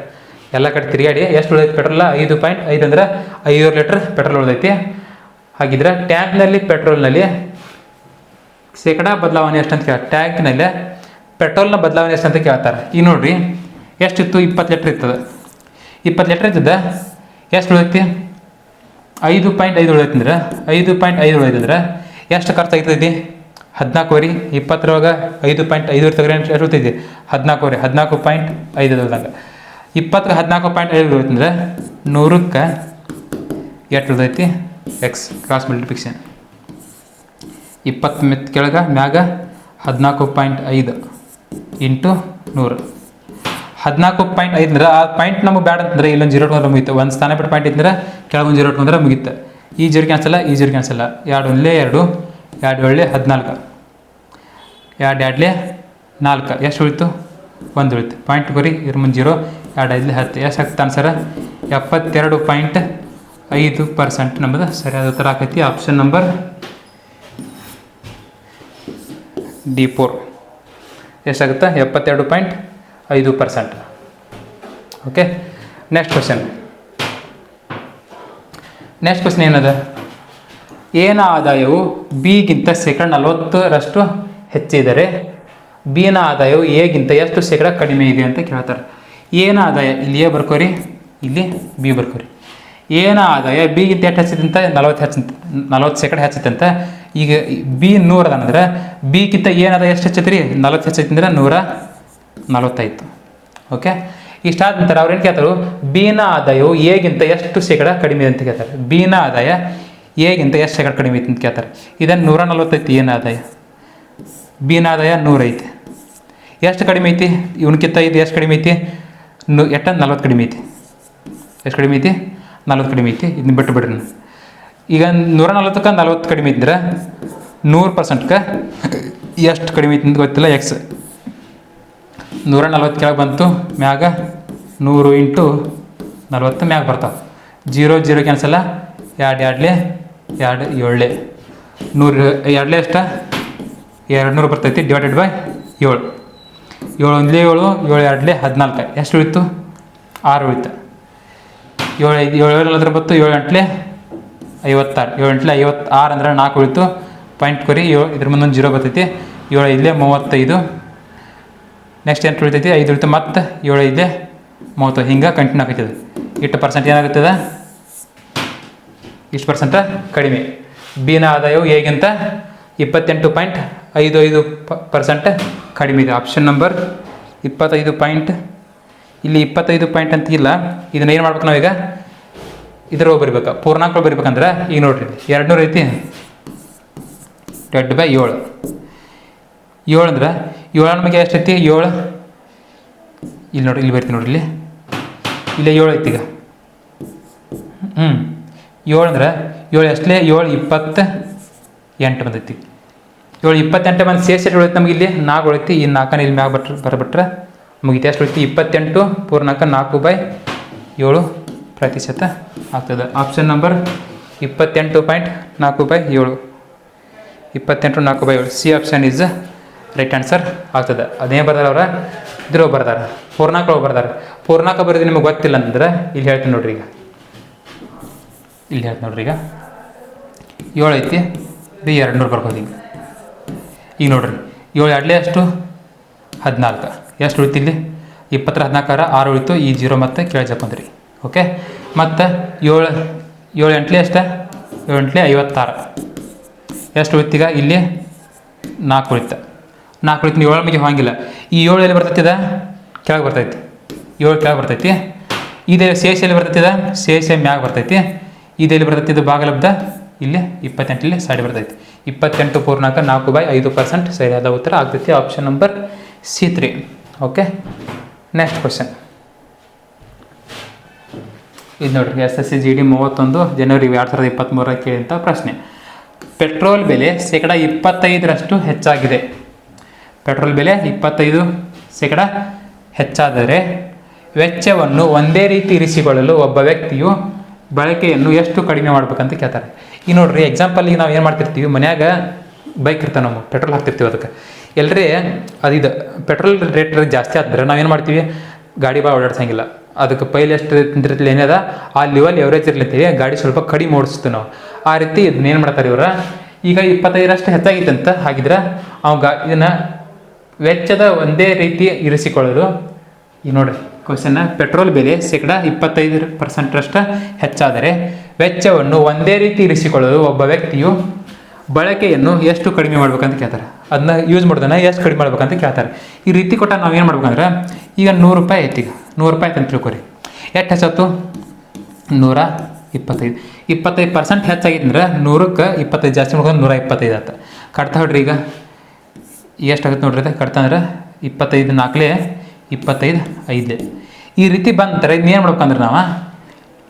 ಎಲ್ಲ ಕಡೆ ತಿರುಗಾಡಿ ಎಷ್ಟು ಉಳಿದೈತೆ ಪೆಟ್ರೋಲ್? ಐದು ಪಾಯಿಂಟ್ ಐದು ಅಂದ್ರೆ ಐದು ಲೀಟರ್ ಪೆಟ್ರೋಲ್ ಉಳಿದೈತಿ. ಹಾಗಿದ್ರೆ ಟ್ಯಾಂಕ್ನಲ್ಲಿ, ಪೆಟ್ರೋಲ್ನಲ್ಲಿ ಶೇಕಡಾ ಬದಲಾವಣೆ ಎಷ್ಟು ಅಂತ ಕೇಳ, ಟ್ಯಾಂಕ್ನಲ್ಲಿ ಪೆಟ್ರೋಲ್ನ ಬದಲಾವಣೆ ಎಷ್ಟು ಅಂತ ಕೇಳ್ತಾರೆ. ಈಗ ನೋಡ್ರಿ, ಎಷ್ಟಿತ್ತು? ಇಪ್ಪತ್ತು ಲೀಟ್ರ್ ಇರ್ತದೆ ಇಪ್ಪತ್ತು ಲೀಟ್ರ್ ಇದ್ದದ ಎಷ್ಟು ಉಳಿತಿ ಐದು ಪಾಯಿಂಟ್ ಐದು ಉಳಿತಂದ್ರೆ ಐದು ಪಾಯಿಂಟ್ ಐದು ಉಳಿತಂದ್ರೆ ಎಷ್ಟು ಖರ್ಚಾಗ್ತೈತಿ ಹದಿನಾಲ್ಕುವರೆ ಇಪ್ಪತ್ತರೊಳಗೆ ಐದು ಪಾಯಿಂಟ್ ಐದು ತೆಗೆದ್ರೆ ಎಷ್ಟು ಉಳಿತೈತಿ? ಹದಿನಾಲ್ಕುವರೆ ಹದಿನಾಲ್ಕು ಪಾಯಿಂಟ್ ಐದು ಉಳಿದಂಗೆ ಇಪ್ಪತ್ತಕ್ಕೆ ಹದಿನಾಲ್ಕು ಪಾಯಿಂಟ್ ಐದು ಉಳಿತಂದ್ರೆ ನೂರಕ್ಕೆ ಎಷ್ಟು ಉಳಿದೈತಿ? ಎಕ್ಸ್ ಕ್ರಾಸ್ ಮಲ್ಟಿಪ್ಲಿಕೇಶನ್ ಇಪ್ಪತ್ತು ಮೆತ್ ಕೆಳಗೆ ಮ್ಯಾಗ ಹದಿನಾಲ್ಕು ಪಾಯಿಂಟ್ ಐದು ಇಂಟು ನೂರು. ಹದಿನಾಲ್ಕು ಪಾಯಿಂಟ್ ಐದು ಅಂದ್ರೆ ಆ ಪಾಯಿಂಟ್ ನಮಗೆ ಬೇಡ ಅಂತಂದ್ರೆ ಇಲ್ಲೊಂದು ಜೀರೋ ಇಟ್ಕೊಂಡ್ರೆ ಮುಗಿತು. ಒಂದು ಸ್ಥಾನ ಬಿಟ್ಟು ಪಾಯಿಂಟ್ ಇದ್ರೆ ಕೆಳಗೊಂದು ಜೀರೋ ಇಟ್ಕೊಂಡ್ರೆ ಮುಗೀತು. ಈ ಜೀರೋ ಕ್ಯಾನ್ಸಲ್ಲ ಈ ಜೀರೋ ಕ್ಯಾನ್ಸಲ್ಲ ಎರಡು ಒಂದಲೇ ಎರಡು ಎರಡು ಒಳ್ಳೆ, ಹದಿನಾಲ್ಕು. ಎರಡು ಎರಡಲೇ ನಾಲ್ಕು. ಎಷ್ಟು ಉಳಿತು? ಒಂದು ಉಳಿತು. ಪಾಯಿಂಟ್ ಬರೀ ಇದ್ರ ಮುಂದೆ ಜೀರೋ ಎರಡು ಐದಲೇ ಹತ್ತು. ಎಷ್ಟು ಆಗ್ತಾ ಅನ್ಸರ ಎಪ್ಪತ್ತೆರಡು ಪಾಯಿಂಟ್ ಐದು ಪರ್ಸೆಂಟ್. ನಮ್ಮದು ಸರಿಯಾದ ಉತ್ತರ ಆಕೈತಿ. Option number D four. ಎಷ್ಟಾಗುತ್ತೆ ಎಪ್ಪತ್ತೆರಡು ಪಾಯಿಂಟ್ ಐದು percent. Okay next question next question ಏನದ? ಏನ ಆದಾಯವು ಬಿಗಿಂತ ಶೇಕಡ ನಲವತ್ತರಷ್ಟು ಹೆಚ್ಚಿದರೆ? ಬಿನ ಆದಾಯವು ಎಗಿಂತ ಎಷ್ಟು ಶೇಕಡ ಕಡಿಮೆ ಇದೆ ಅಂತ ಕೇಳ್ತಾರೆ. ಏನ ಆದಾಯ ಇಲ್ಲಿ ಎ ಬರ್ಕೋರಿ. ಇಲ್ಲಿ ಬಿ ಬರ್ಕೋರಿ. ಏನ ಆದಾಯ ಬಿಗಿಂತ ಎಷ್ಟು ಹೆಚ್ಚಿದಂತ ನಲವತ್ತು ಹೆಚ್ಚ ನಲವತ್ತು ಶೇಕಡ ಹೆಚ್ಚಿತ್ತಂತ ಈಗ ಬಿ ನೂರ ಅಂದ್ರೆ ಬಿಗಿಂತ ಏನಾದ ಎಷ್ಟು ಹೆಚ್ಚೈತಿ ನಲವತ್ತು ಹೆಚ್ಚೈತಿ ನೂರ ನಲವತ್ತೈದು ಓಕೆ ಇಷ್ಟಾದ ನಂತರ ಅವ್ರು ಏನು ಕೇಳ್ತಾರೆ? ಬೀನ ಆದಾಯವು ಎಗಿಂತ ಎಷ್ಟು ಶೇಕಡ ಕಡಿಮೆ ಅಂತ ಕೇಳ್ತಾರೆ. ಬೀನ ಆದಾಯ ಎಗಿಂತ ಎಷ್ಟು ಶೇಕಡ ಕಡಿಮೆ ಐತೆ ಅಂತ ಕೇಳ್ತಾರೆ. ಇದನ್ನು ನೂರ ನಲವತ್ತೈತಿ ಏನು ಆದಾಯ? ಬೀನ ಆದಾಯ ನೂರೈತಿ. ಎಷ್ಟು ಕಡಿಮೆ ಐತಿ? ಇವನಕ್ಕಿಂತ ಇದು ಎಷ್ಟು ಕಡಿಮೆ ಐತಿ? ನೂ, ಎಟ್ಟ? ನಲ್ವತ್ತು ಕಡಿಮೆ ಐತಿ. ಎಷ್ಟು ಕಡಿಮೆ ಐತಿ? ನಲ್ವತ್ತು ಕಡಿಮೆ ಐತಿ. ಇದನ್ನ ಬಿಟ್ಟು ಬಿಡ್ರಿ. ಈಗ ನೂರ ನಲ್ವತ್ತಕ್ಕೆ ನಲ್ವತ್ತು ಕಡಿಮೆ ಇದ್ರೆ ನೂರು ಪರ್ಸೆಂಟ್ಗೆ ಎಷ್ಟು ಕಡಿಮೆ ಐತಿ ಅಂತ ಗೊತ್ತಿಲ್ಲ? ಎಕ್ಸ್ ನೂರ ನಲ್ವತ್ತು ಕೆಳಗೆ ಬಂತು, ಮ್ಯಾಗ ನೂರು ಇಂಟು ನಲ್ವತ್ತು ಮ್ಯಾಗ ಬರ್ತಾವೆ. ಜೀರೋ ಜೀರೋ ಕ್ಯಾನ್ಸಲ್ಲ ಎರಡು, ಎರಡ್ಲೆ, ಎರಡು, ಏಳ್ಲೆ. ನೂರು, ಎರಡ್ಲೆ ಎಷ್ಟ? ಎರಡು ನೂರು ಬರ್ತೈತಿ ಡಿವೈಡೆಡ್ ಬೈ ಏಳು. ಏಳು ಒಂದ್ಲೆ ಏಳು ಏಳು ಎರಡ್ಲೆ ಹದಿನಾಲ್ಕು. ಎಷ್ಟು ಉಳಿತು? ಆರು ಉಳಿತು. ಏಳು ಐದು, ಏಳು ಏಳು ಅಂದ್ರೆ ಬತ್ತು ಏಳು ಎಂಟ್ಲೆ ಐವತ್ತಾರು. ಏಳು ಎಂಟ್ಲೆ ಆರು ಅಂದ್ರೆ ನಾಲ್ಕು ಉಳಿತು. ಪಾಯಿಂಟ್ ಕೊರಿ, ಏಳು, ಇದ್ರ ಮುಂದೊಂದು ಜೀರೋ ಬರ್ತೈತಿ. ಏಳು ಐದಲೇ ಮೂವತ್ತೈದು ನೆಕ್ಸ್ಟ್ ಎಂಟು ಉಳಿತೈತಿ ಐದು ಉಳಿತು ಮತ್ತು, ಏಳು ಐದು ಮೂವತ್ತು, ಹಿಂಗೆ ಕಂಟಿನ್ಯೂ ಆಗೈತದ ಇಷ್ಟು ಪರ್ಸೆಂಟ್ ಏನಾಗುತ್ತದ? ಇಷ್ಟು ಪರ್ಸೆಂಟ್ ಕಡಿಮೆ. ಬಿನ ಆದಾಯವು ಹೇಗಿಂತ? ಇಪ್ಪತ್ತೆಂಟು ಪಾಯಿಂಟ್ ಐದು ಐದು ಪರ್ಸೆಂಟ್ ಕಡಿಮೆ ಇದೆ. ಆಪ್ಷನ್ ನಂಬರ್ ಇಪ್ಪತ್ತೈದು ಪಾಯಿಂಟ್ ಇಲ್ಲಿ ಇಪ್ಪತ್ತೈದು ಪಾಯಿಂಟ್ ಅಂತ ಇಲ್ಲ. ಇದನ್ನ ಏನು ಮಾಡ್ಬೇಕು ನಾವೀಗ? ಇದ್ರ ಬರಿಬೇಕು ಪೂರ್ಣಾಂಕಗಳು ಬರಿಬೇಕಂದ್ರೆ ಈಗ ನೋಡ್ರಿ. ಎರಡು ನೂರು ಐತಿ? ಡೆಡ್ ಬೈ ಏಳು. ಏಳು ಅಂದ್ರೆ ಏಳು ನಮಗೆ ಎಷ್ಟೈತಿ? ಏಳು. ಇಲ್ಲಿ ನೋಡ್ರಿ ಇಲ್ಲಿ ಬರ್ತೀನಿ ನೋಡ್ರಿ ಇಲ್ಲಿ. ಇಲ್ಲೇ ಏಳು ಐತಿ ಈಗ. ಹ್ಞೂ ಏಳು ಅಂದ್ರೆ ಏಳು ಎಷ್ಟಲೇ? ಏಳು ಇಪ್ಪತ್ತ ಎಂಟು ಬಂದೈತಿ. ಏಳು ಇಪ್ಪತ್ತೆಂಟು ಬಂದು ಸೇರ್ಸಿ ಎಷ್ಟು ಉಳಿತು ನಮಗೆ ಇಲ್ಲಿ? ನಾಲ್ಕು ಉಳಿತಿ ಈ ನಾಲ್ಕನೇ ಇಲ್ಲಿ ಮ್ಯಾಗ ಬಟ್ರೆ ಬರಬಿಟ್ರೆ ನಮಗೆ ಎಷ್ಟು ಉಳಿತಿ ಇಪ್ಪತ್ತೆಂಟು ಪೂರ್ಣಾಂಕ ನಾಲ್ಕು ಬೈ ಏಳು ಪ್ರತಿಶತ ಆಗ್ತದೆ. ಆಪ್ಷನ್ ನಂಬರ್ ಇಪ್ಪತ್ತೆಂಟು ಪಾಯಿಂಟ್ ನಾಲ್ಕು ಬೈ ಏಳು. ಇಪ್ಪತ್ತೆಂಟು ನಾಲ್ಕು ಬೈ ಏಳು. C option is right answer ಆಗ್ತದೆ. ಅದೇ ಬರ್ದಾರ ಅವ್ರ, ಇದ್ರ ಬರ್ದಾರ. ಪೂರ್ಣಕ ಒಳಗೆ ಬರ್ದಾರ. ಪೂರ್ಣಾಂಕ ಬರೋದು ನಿಮಗೆ ಗೊತ್ತಿಲ್ಲ ಅಂತಂದ್ರೆ ಇಲ್ಲಿ ಹೇಳ್ತೀನಿ ನೋಡ್ರಿ ಈಗ. ಇಲ್ಲಿ ಹೇಳ್ತೀನಿ ನೋಡ್ರಿ ಈಗ. ಏಳು ಐತಿ ಇದು ಎರಡು ನೂರು ಬರ್ಬೋದು ಈಗ. ಈಗ ನೋಡ್ರಿ, ಏಳು ಎರಡಲೇ ಅಷ್ಟು ಹದಿನಾಲ್ಕು. ಎಷ್ಟು ಉಳಿತು ಇಲ್ಲಿ? ಇಪ್ಪತ್ತರ ಹದಿನಾಲ್ಕರ ಆರು ಉಳಿತು, ಈ ಜೀರೋ ಮತ್ತು ಕೇಳಿ ಜಪ್ಪಂದ್ರಿ ಓಕೆ ಮತ್ತು ಏಳು ಏಳು ಎಂಟ್ಲಿ ಅಷ್ಟೇ ಏಳು ಎಂಟ್ಲಿ ಐವತ್ತಾರು. ಎಷ್ಟು ಉಳಿತೀಗ ಇಲ್ಲಿ ನಾಲ್ಕು ಉಳಿತ. ನಾಲ್ಕು ಉಳಿತು ಏಳು ಮಗೆ ಹೋಗಿಲ್ಲ ಈ ಏಳು ಎಲ್ಲಿ ಬರ್ತೈತಿ ಇದ ಕೆಳಗೆ ಬರ್ತೈತಿ. ಏಳು ಕೆಳಗೆ ಬರ್ತೈತಿ. ಇದೆ ಶೇಷ ಎಲ್ಲಿ ಬರ್ತೈತಿ ಇದ ಶೇಷ ಮ್ಯಾಗ ಬರ್ತೈತಿ. ಇದು ಎಲ್ಲಿ ಬರ್ತೈತಿ? ಇದು ಭಾಗಲಬ್ಧ ಇಲ್ಲಿ ಇಪ್ಪತ್ತೆಂಟಲ್ಲಿ ಸೈಡ್ ಬರ್ತೈತಿ. ಇಪ್ಪತ್ತೆಂಟು ಪೂರ್ಣಾಂಕ ನಾಲ್ಕು ಬೈ ಐದು ಪರ್ಸೆಂಟ್ ಸರಿಯಾದ ಉತ್ತರ ಆಗ್ತೈತಿ. Option number C three okay next question ಇದು ನೋಡ್ರಿ S S C G D ಮೂವತ್ತೊಂದು ಜನವರಿ ಎರಡು ಸಾವಿರದ ಇಪ್ಪತ್ತ್ಮೂರಕ್ಕೆ ಕೇಳಿದಂಥ ಪ್ರಶ್ನೆ. ಪೆಟ್ರೋಲ್ ಬೆಲೆ ಶೇಕಡ ಇಪ್ಪತ್ತೈದರಷ್ಟು ಹೆಚ್ಚಾಗಿದೆ. ಪೆಟ್ರೋಲ್ ಬೆಲೆ ಇಪ್ಪತ್ತೈದು ಶೇಕಡ ಹೆಚ್ಚಾದರೆ ವೆಚ್ಚವನ್ನು ಒಂದೇ ರೀತಿ ಇರಿಸಿಕೊಳ್ಳಲು ಒಬ್ಬ ವ್ಯಕ್ತಿಯು ಬಳಕೆಯನ್ನು ಎಷ್ಟು ಕಡಿಮೆ ಮಾಡ್ಬೇಕಂತ ಕೇಳ್ತಾರೆ. ಈ ನೋಡ್ರಿ ಎಕ್ಸಾಂಪಲ್ಗೆ ನಾವು ಏನು ಮಾಡ್ತಿರ್ತೀವಿ? ಮನ್ಯಾಗ ಬೈಕ್ ಇರ್ತಾವೆ ನಾವು ಪೆಟ್ರೋಲ್ ಹಾಕ್ತಿರ್ತೀವಿ ಅದಕ್ಕೆ. ಎಲ್ಲರೇ ಅದಿದು ಪೆಟ್ರೋಲ್ ರೇಟ್ ಜಾಸ್ತಿ ಆದ್ರೆ ನಾವೇನು ಮಾಡ್ತೀವಿ? ಗಾಡಿ ಭಾಳ ಓಡಾಡ್ಸಂಗಿಲ್ಲ. ಅದಕ್ಕೆ ಪೈಲ್ ಎಷ್ಟು ತಿಂದಿರ್ತಿಲ್ಲ ಏನಿದೆ? ಆ ಲೆವೆಲ್ ಎವರೇಜ್ ಇರ್ಲತ್ತೀವಿ ಗಾಡಿ ಸ್ವಲ್ಪ ಕಡಿಮೆ ಓಡಿಸ್ತೀವಿ ನಾವು. ಆ ರೀತಿ ಇದನ್ನ ಏನು ಮಾಡ್ತಾರೆ ಇವರ? ಈಗ ಇಪ್ಪತ್ತೈದರಷ್ಟು ಹೆಚ್ಚಾಗಿತ್ತು ಅಂತ ಹಾಗಿದ್ರೆ ಅವ ಗಾ ಇದನ್ನ ವೆಚ್ಚದ ಒಂದೇ ರೀತಿ ಇರಿಸಿಕೊಳ್ಳಲು, ಈ ನೋಡ್ರಿ ಕ್ವಶನ್ ಪೆಟ್ರೋಲ್ ಬೆಲೆ ಶೇಕಡ ಇಪ್ಪತ್ತೈದು ಪರ್ಸೆಂಟ್ರಷ್ಟು ಹೆಚ್ಚಾದರೆ, ವೆಚ್ಚವನ್ನು ಒಂದೇ ರೀತಿ ಇರಿಸಿಕೊಳ್ಳಲು ಒಬ್ಬ ವ್ಯಕ್ತಿಯು ಬಳಕೆಯನ್ನು ಎಷ್ಟು ಕಡಿಮೆ ಮಾಡ್ಬೇಕಂತ ಕೇಳ್ತಾರೆ. ಅದನ್ನ ಯೂಸ್ ಮಾಡೋದನ್ನ ಎಷ್ಟು ಕಡಿಮೆ ಮಾಡ್ಬೇಕಂತ ಕೇಳ್ತಾರೆ. ಈ ರೀತಿ ಕೊಟ್ಟ ನಾವು ಏನು ಮಾಡ್ಬೇಕಂದ್ರೆ, ಈಗ ನೂರು ರೂಪಾಯಿ ಐತಿ ಈಗ. ನೂರು ರೂಪಾಯಿ ಅಂತ ತಿಳ್ಕೊರಿ. ಎಷ್ಟು ಹೆಚ್ಚಾಯ್ತು? ನೂರ ಇಪ್ಪತ್ತೈದು. ಇಪ್ಪತ್ತೈದು ಪರ್ಸೆಂಟ್ ಹೆಚ್ಚಾಗಿತ್ತಂದ್ರೆ ನೂರಕ್ಕೆ ಇಪ್ಪತ್ತೈದು ಜಾಸ್ತಿ ಮಾಡ್ಕೊಂಡು ನೂರ ಇಪ್ಪತ್ತೈದು ಆಯ್ತು. ಕಟ್ತಾ ಹೊಡ್ರಿ ಈಗ. ಎಷ್ಟಾಗುತ್ತೆ ನೋಡ್ರಿ ಅದು? ಕಟ್ತಾ ಅಂದ್ರೆ ಇಪ್ಪತ್ತೈದು ನಾಲ್ಕಲೇ, ಇಪ್ಪತ್ತೈದು ಐದಲೇ. ಈ ರೀತಿ ಬಂದ್ರೆ ಇನ್ನೇನು ಮಾಡ್ಬೇಕಂದ್ರೆ ನಾವು?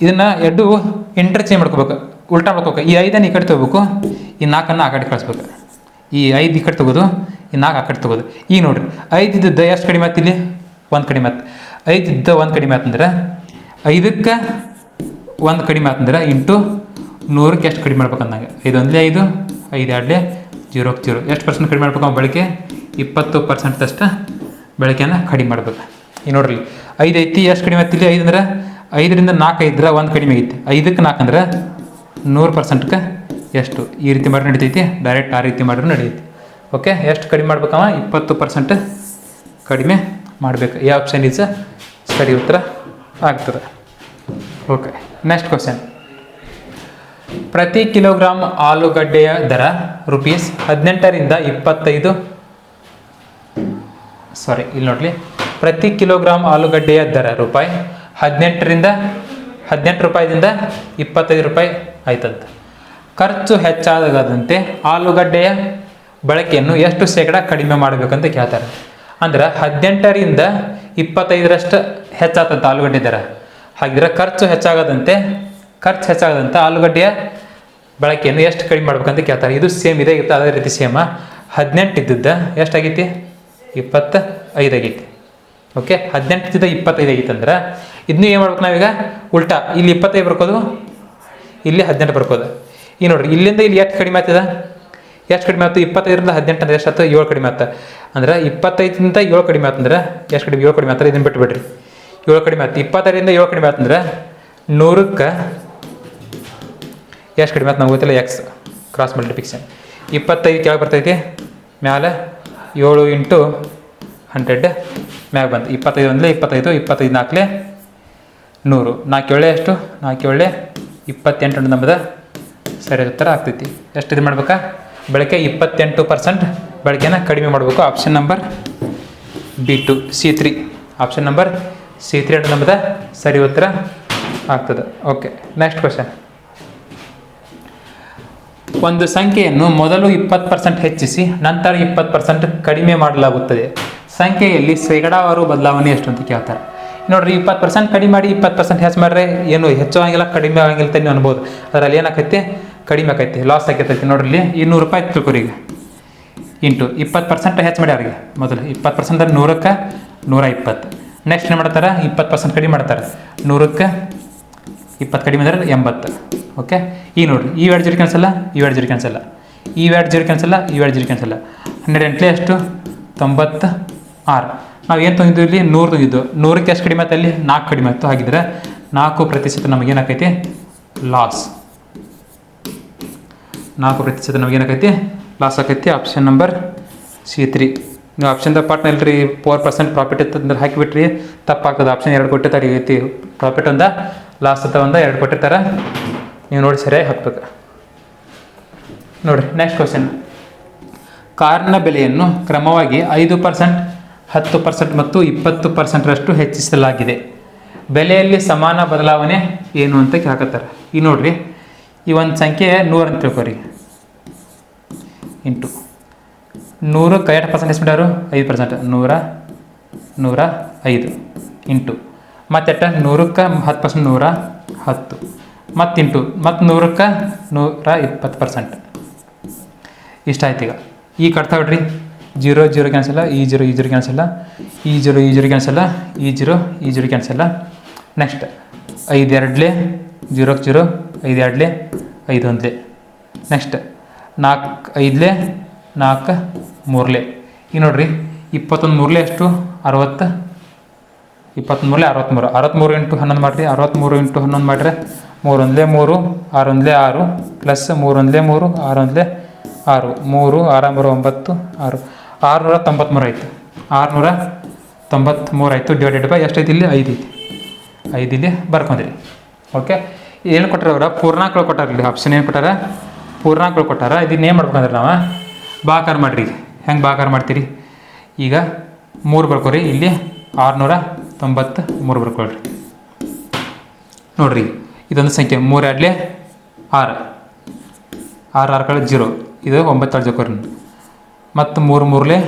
ಇದನ್ನು ಎರಡು ಇಂಟರ್ಚೇಂಜ್ ಮಾಡ್ಕೋಬೇಕು. ಉಲ್ಟಾ ಮಾಡ್ಕೋಬೇಕು. ಈ ಐದನ್ನು ಈ ಕಡೆ ತೊಗೋಬೇಕು. ಈ ನಾಲ್ಕನ್ನು ಆ ಕಡೆ ಕಳಿಸ್ಬೇಕು. ಈ ಐದು ಈ ಕಡೆ ತೊಗೋದು, ಈ ನಾಲ್ಕು ಆ ಕಡೆ ತೊಗೋದು. ಈಗ ನೋಡಿರಿ. ಐದು ಇದ್ದದ್ದು ಎಷ್ಟು ಕಡಿಮೆ ಆಯ್ತು ಇಲ್ಲಿ? ಒಂದು ಕಡಿಮೆ ಆಯ್ತು ಐದು ಇದ್ದ ಒಂದು ಕಡಿಮೆ ಆಯ್ತಂದ್ರೆ ಐದಕ್ಕೆ ಒಂದು ಕಡಿಮೆ ಆತಂದ್ರೆ ಇಂಟು ನೂರಕ್ಕೆ ಎಷ್ಟು ಕಡಿಮೆ ಮಾಡ್ಬೇಕಂದಂಗೆ? ಐದು ಒಂದಲೇ ಐದು ಐದು ಎರಡಲೇ ಜೀರೋಕ್ಕೆ ಜೀರೋ. ಎಷ್ಟು ಪರ್ಸೆಂಟ್ ಕಡಿಮೆ ಮಾಡ್ಬೇಕು ಬಳಕೆ? ಇಪ್ಪತ್ತು ಪರ್ಸೆಂಟ್ದಷ್ಟು ಬಳಕೆಯನ್ನು ಕಡಿಮೆ ಮಾಡ್ಬೇಕು. ಈ ನೋಡ್ರಿ, ಐದು ಐತಿ, ಎಷ್ಟು ಕಡಿಮೆ ಆಗ್ತಿಲ್ಲ ಐದು ಅಂದ್ರೆ ಐದರಿಂದ ನಾಲ್ಕು ಐದ್ರೆ ಒಂದು ಕಡಿಮೆ ಐತಿ ಐದಕ್ಕೆ ನಾಲ್ಕು ಅಂದ್ರೆ ನೂರು ಪರ್ಸೆಂಟ್ಗೆ ಎಷ್ಟು? ಈ ರೀತಿ ಮಾಡಿ ನಡೀತೈತಿ. ಡೈರೆಕ್ಟ್ ಆ ರೀತಿ ಮಾಡಿದ್ರೆ ನಡೆಯುತ್ತೆ ಓಕೆ ಎಷ್ಟು ಕಡಿಮೆ ಮಾಡ್ಬೇಕವ ಇಪ್ಪತ್ತು ಪರ್ಸೆಂಟ್ ಕಡಿಮೆ ಮಾಡಬೇಕು. ಈ ಆಪ್ಷನ್ ಈಸ್ ಸರಿ ಉತ್ತರ ಆಗ್ತದೆ. ಓಕೆ ನೆಕ್ಸ್ಟ್ ಕ್ವಶನ್ ಪ್ರತಿ ಕಿಲೋಗ್ರಾಮ್ ಆಲೂಗಡ್ಡೆಯ ದರ ರುಪೀಸ್ ಹದಿನೆಂಟರಿಂದ ಇಪ್ಪತ್ತೈದು. ಸಾರಿ ಇಲ್ಲಿ ನೋಡಲಿ. ಪ್ರತಿ ಕಿಲೋಗ್ರಾಮ್ ಆಲೂಗಡ್ಡೆಯ ದರ ರೂಪಾಯಿ ಹದಿನೆಂಟರಿಂದ, ಹದಿನೆಂಟು ರೂಪಾಯಿದಿಂದ ಇಪ್ಪತ್ತೈದು ರೂಪಾಯಿ ಆಯ್ತಂತ. ಖರ್ಚು ಹೆಚ್ಚಾದಂತೆ ಆಲೂಗಡ್ಡೆಯ ಬಳಕೆಯನ್ನು ಎಷ್ಟು ಶೇಕಡ ಕಡಿಮೆ ಮಾಡಬೇಕಂತ ಕೇಳ್ತಾರೆ. ಅಂದ್ರೆ ಹದಿನೆಂಟರಿಂದ ಇಪ್ಪತ್ತೈದರಷ್ಟು ಹೆಚ್ಚಾತಂತ ಆಲೂಗಡ್ಡೆ ದರ. ಹಾಗಿದ್ರೆ ಖರ್ಚು ಹೆಚ್ಚಾಗದಂತೆ ಖರ್ಚು ಹೆಚ್ಚಾಗದಂತ ಆಲೂಗಡ್ಡೆಯ ಬಳಕೆಯನ್ನು ಎಷ್ಟು ಕಡಿಮೆ ಮಾಡ್ಬೇಕಂತ ಕೇಳ್ತಾರೆ. ಇದು ಸೇಮ್ ಇದೇ ಇತ್ತು ಅದೇ ರೀತಿ ಸೇಮ ಹದಿನೆಂಟು ಇದ್ದದ್ದು ಎಷ್ಟಾಗೈತಿ? ಇಪ್ಪತ್ತ ಐದು ಆಗೈತಿ. ಓಕೆ ಹದಿನೆಂಟು ಇದ್ದಿದ್ದ ಇಪ್ಪತ್ತೈದು ಆಗೈತೆ ಅಂದ್ರೆ ಇದನ್ನು ಏನು ಮಾಡ್ಬೇಕು ನಾವೀಗ? ಉಲ್ಟಾ. ಇಲ್ಲಿ ಇಪ್ಪತ್ತೈದು ಬರ್ಕೋದು, ಇಲ್ಲಿ ಹದಿನೆಂಟು ಬರ್ಕೋದು. ಈ ನೋಡ್ರಿ, ಇಲ್ಲಿಂದ ಇಲ್ಲಿ ಎಷ್ಟು ಕಡಿಮೆ ಆಗ್ತದ? ಎಷ್ಟು ಕಡಿಮೆ ಆಯ್ತು ಇಪ್ಪತ್ತೈದರಿಂದ ಹದಿನೆಂಟು ಅಂದ್ರೆ ಎಷ್ಟು ಏಳು ಕಡಿಮೆ ಆಯ್ತು ಅಂದ್ರೆ, ಇಪ್ಪತ್ತೈದರಿಂದ ಏಳು ಕಡಿಮೆ ಆಯ್ತಂದ್ರೆ ಎಷ್ಟು ಕಡಿಮೆ? ಏಳು ಕಡಿಮೆ ಆಗ್ತಾರೆ ಇದನ್ನ ಬಿಟ್ಟು ಬಿಡ್ರಿ ಏಳು ಕಡಿಮೆ ಆಯ್ತು ಇಪ್ಪತ್ತೈದರಿಂದ ಏಳು ಕಡಿಮೆ ಆಯ್ತಂದ್ರೆ ನೂರಕ್ಕೆ ಎಷ್ಟು ಕಡಿಮೆ ಆಯ್ತು ನಂಗೆ ಗೊತ್ತಿಲ್ಲ ಎಕ್ಸ್ ಕ್ರಾಸ್ ಮಲ್ಟಿಪ್ಲಿಕೇಶನ್ ಇಪ್ಪತ್ತೈದು ಕೆಳಗೆ ಬರ್ತೈತಿ, ಮ್ಯಾಲೆ ಏಳು ಇಂಟು ಹಂಡ್ರೆಡ್ ಮ್ಯಾಗ ಬಂತು. ಇಪ್ಪತ್ತೈದು ಒಂದಲೇ ಇಪ್ಪತ್ತೈದು ಇಪ್ಪತ್ತೈದು ನಾಲ್ಕಲೇ ನೂರು. ನಾಲ್ಕು ಏಳೆ ಎಷ್ಟು? ನಾಲ್ಕು ಏಳೆ ಇಪ್ಪತ್ತೆಂಟು ನಮ್ಮದು ಸರಿ ಉತ್ತರ ಆಗ್ತೈತಿ. ಎಷ್ಟು ಇದು ಮಾಡ್ಬೇಕಾ? ಬೆಳಗ್ಗೆ ಇಪ್ಪತ್ತೆಂಟು ಪರ್ಸೆಂಟ್ ಬಳಕೆನ ಕಡಿಮೆ ಮಾಡಬೇಕು. Option number B two C three option number C three ಅಂತ ನಂಬದ ಸರಿ ಉತ್ತರ ಆಗ್ತದೆ. ಓಕೆ ನೆಕ್ಸ್ಟ್ ಕ್ವಶನ್ ಒಂದು ಸಂಖ್ಯೆಯನ್ನು ಮೊದಲು ಇಪ್ಪತ್ತು ಪರ್ಸೆಂಟ್ ಹೆಚ್ಚಿಸಿ, ನಂತರ ಇಪ್ಪತ್ತು ಪರ್ಸೆಂಟ್ ಕಡಿಮೆ ಮಾಡಲಾಗುತ್ತದೆ. ಸಂಖ್ಯೆಯಲ್ಲಿ ಶೇಕಡಾವಾರು ಬದಲಾವಣೆ ಎಷ್ಟು ಅಂತ ಕೇಳ್ತಾರೆ ನೋಡ್ರಿ, ಇಪ್ಪತ್ತು ಪರ್ಸೆಂಟ್ ಕಡಿಮೆ ಮಾಡಿ ಇಪ್ಪತ್ತು ಪರ್ಸೆಂಟ್ ಹೆಚ್ಚು ಮಾಡಿದ್ರೆ ಏನು ಹೆಚ್ಚು ಆಗಿಲ್ಲ, ಕಡಿಮೆ ಆಗಿಲ್ಲ ನೀವು ಅನ್ಬೋದು. ಅದರಲ್ಲಿ ಏನಾಕೈತಿ? ಕಡಿಮೆ ಆಕೈತಿ ಲಾಸ್ ಆಗಿರ್ತೈತಿ ನೋಡ್ರಿ, ಇಲ್ಲಿ ಇನ್ನೂರು ನೂರು ರೂಪಾಯಿ ತಿಳ್ಕೊರಿ ಇಂಟು ಇಪ್ಪತ್ತು ಪರ್ಸೆಂಟ್ ಹೆಚ್ಚು ಮಾಡಿ ಅವ್ರಿಗೆ ಮೊದಲು. ಇಪ್ಪತ್ತು ಪರ್ಸೆಂಟ್ ನೂರಕ್ಕೆ ನೂರ ಇಪ್ಪತ್ತು. ನೆಕ್ಸ್ಟ್ ಏನು ಮಾಡ್ತಾರೆ? ಇಪ್ಪತ್ತು ಪರ್ಸೆಂಟ್ ಕಡಿಮೆ ಮಾಡ್ತಾರೆ. ನೂರಕ್ಕೆ ಇಪ್ಪತ್ತು ಕಡಿಮೆ ಅಂದರೆ ಎಂಬತ್ತು. ಓಕೆ ಈಗ ನೋಡಿರಿ, ಈ ಎರಡು ಜೀರ್ ಕ್ಯಾನ್ಸಲ್ಲ ಈ ಎರಡು ಜೀರ್ ಕ್ಯಾನ್ಸಲ್ಲ ಈ ಎರಡು ಜೀರೋ ಕ್ಯಾನ್ಸಲ್ಲ ಈ ಎರಡು ಜೀರ್ ಕ್ಯಾನ್ಸಲ್ಲ ಹನ್ನೆರಡು ಎಂಟ್ಲೆ ಎಷ್ಟು? ತೊಂಬತ್ತು ಆರು. ನಾವು ಏನು ತಂದಿದ್ದು ಇಲ್ಲಿ? ನೂರು ತಂದಿದ್ದು. ನೂರಕ್ಕೆ ಎಷ್ಟು ಕಡಿಮೆ ಆಯ್ತು ಅಲ್ಲಿ? ನಾಲ್ಕು ಕಡಿಮೆ ಆಯಿತು. ಹಾಗಿದ್ರೆ ನಾಲ್ಕು ಪ್ರತಿಶತ ನಮಗೇನಾಕೈತಿ ಲಾಸ್ ನಾಲ್ಕು ಪ್ರತಿಶತ ನಮಗೇನಾಕೈತಿ ಲಾಸ್ ಆಕೈತಿ. ಆಪ್ಷನ್ ನಂಬರ್ ಸಿ ತ್ರೀ ನೀವು ಆಪ್ಷನ್ದ ಪಾರ್ಟ್ನ ಇಲ್ರಿ ಫೋರ್ ಪರ್ಸೆಂಟ್ ಪ್ರಾಫಿಟ್ ಇತ್ತಂದ್ರೆ ಹಾಕಿಬಿಟ್ರಿ. ತಪ್ಪಾಗ್ತದೆ. ಆಪ್ಷನ್ ಎರಡು ಕೊಟ್ಟೆ ಈ ರೀತಿ ಪ್ರಾಫಿಟ್ ಒಂದ ಲಾಸ್ ಅಂತ ಒಂದು, ಎರಡು ಕೊಟ್ಟಿರ್ತಾರೆ. ನೀವು ನೋಡಿ ಸರಿಯಾಗಿ ಹಾಕ್ಬೇಕು. ನೋಡಿರಿ ನೆಕ್ಸ್ಟ್ ಕ್ವಶನ್ ಕಾರ್ನ ಬೆಲೆಯನ್ನು ಕ್ರಮವಾಗಿ ಐದು ಪರ್ಸೆಂಟ್ ಹತ್ತು ಪರ್ಸೆಂಟ್ ಮತ್ತು ಇಪ್ಪತ್ತು ಪರ್ಸೆಂಟ್ರಷ್ಟು ಹೆಚ್ಚಿಸಲಾಗಿದೆ. ಬೆಲೆಯಲ್ಲಿ ಸಮಾನ ಬದಲಾವಣೆ ಏನು ಅಂತ ಹಾಕತ್ತಾರೆ ಈ ನೋಡಿರಿ, ಈ ಒಂದು ಸಂಖ್ಯೆ ನೂರು ಅಂತ ತಿಳ್ಕೊರಿ. ಇಂಟು ನೂರು ಕೈ ಪರ್ಸೆಂಟ್ ಎಷ್ಟು ಮಾಡ್ಯಾರು ಐದು ಪರ್ಸೆಂಟ್ ನೂರ ನೂರ ಐದು. ಇಂಟು ಮತ್ತೆಟ್ಟ ನೂರಕ್ಕೆ ಹತ್ತು ಪರ್ಸೆಂಟ್ ನೂರ ಹತ್ತು. ಮತ್ತೆ ಇಂಟು ಮತ್ತು ನೂರಕ್ಕೆ ನೂರ ಇಪ್ಪತ್ತು ಪರ್ಸೆಂಟ್ ಇಷ್ಟ ಆಯ್ತು ಈಗ. ಈ ಕಟ್ತಾ ಬಿಡ್ರಿ. ಜೀರೋ ಜೀರೋ ಕ್ಯಾನ್ಸಲ್ಲ ಈ ಜೀರೋ ಈ ಜೀರೋ ಕ್ಯಾನ್ಸಲ್ಲ ಈ ಜೀರೋ ಈ ಜೀರೋ ಕ್ಯಾನ್ಸಲ್ಲ ಈ ಜೀರೋ ಈ ಜೀರೋ ಕ್ಯಾನ್ಸಲ್ಲ ನೆಕ್ಸ್ಟ್ ಐದು ಎರಡ್ಲೆ ಜೀರೋಕ್ಕೆ ಜೀರೋ ಐದು ಎರಡ್ಲೆ ಐದು ಒಂದ್ಲೆ ನೆಕ್ಸ್ಟ್ ನಾಲ್ಕು, ಐದ್ಲೆ, ನಾಲ್ಕು, ಮೂರ್ಲೆ. ಈಗ ನೋಡ್ರಿ, ಇಪ್ಪತ್ತೊಂದು ಮೂರ್ಲೆ ಎಷ್ಟು? ಅರವತ್ತು ಇಪ್ಪತ್ತ್ಮೂರಲೆ ಅರವತ್ತ್ಮೂರು ಅರವತ್ತ್ಮೂರು ಇಂಟು ಹನ್ನೊಂದು ಮಾಡಿರಿ. ಅರವತ್ತ್ಮೂರು ಇಂಟು ಹನ್ನೊಂದು ಮಾಡಿರಿ ಮೂರೊಂದೇ ಮೂರು, ಆರೊಂದಲೇ ಆರು, ಪ್ಲಸ್ ಮೂರೊಂದಲೇ ಮೂರು ಆರೊಂದೇ ಒಂದಲೇ ಆರು. ಮೂರು ಆರಾಮೂರು ಒಂಬತ್ತು, ಆರು. ಆರುನೂರ ತೊಂಬತ್ತ್ಮೂರು ಆಯಿತು. ಆರುನೂರ ತೊಂಬತ್ತ್ಮೂರು ಆಯಿತು. ಡಿವೈಡೆಡ್ ಬೈ ಎಷ್ಟೈತಿ ಇಲ್ಲಿ? ಐದು ಐತಿ. ಐದು ಇಲ್ಲಿ ಬರ್ಕೊಂಡ್ರಿ. ಓಕೆ ಏನು ಕೊಟ್ಟಾರ ಅವರ? ಪೂರ್ಣಾಂಕಗಳು ಕೊಟ್ಟಾರ ಇಲ್ಲಿ ಆಪ್ಷನ್ ಏನು ಕೊಟ್ಟಾರ? ಪೂರ್ಣಾಂಕಗಳು ಕೊಟ್ಟಾರ. ಇದನ್ನ ಏನು ಮಾಡ್ಬೇಕಂದ್ರೆ ನಾವು? ಬಾಕಾರ ಮಾಡಿರಿ. ಹೆಂಗೆ ಬಾಕಾರ ಮಾಡ್ತೀರಿ? ಈಗ ಮೂರು ಬರ್ಕೋರಿ. ಇಲ್ಲಿ ಆರುನೂರ ತೊಂಬತ್ತು ಮೂರು ಬರ್ಕೊಳ್ರಿ. ನೋಡ್ರಿ, ಇದೊಂದು ಸಂಖ್ಯೆ ಮೂರು ಎರಡ್ಲೆ ಆರು. ಆರು ಆರು ಕಡೆ ಜೀರೋ. ಇದು ಒಂಬತ್ತು ಆರು ಜಕೋರಿ ಮತ್ತು ಮೂರು ಮೂರಲೆ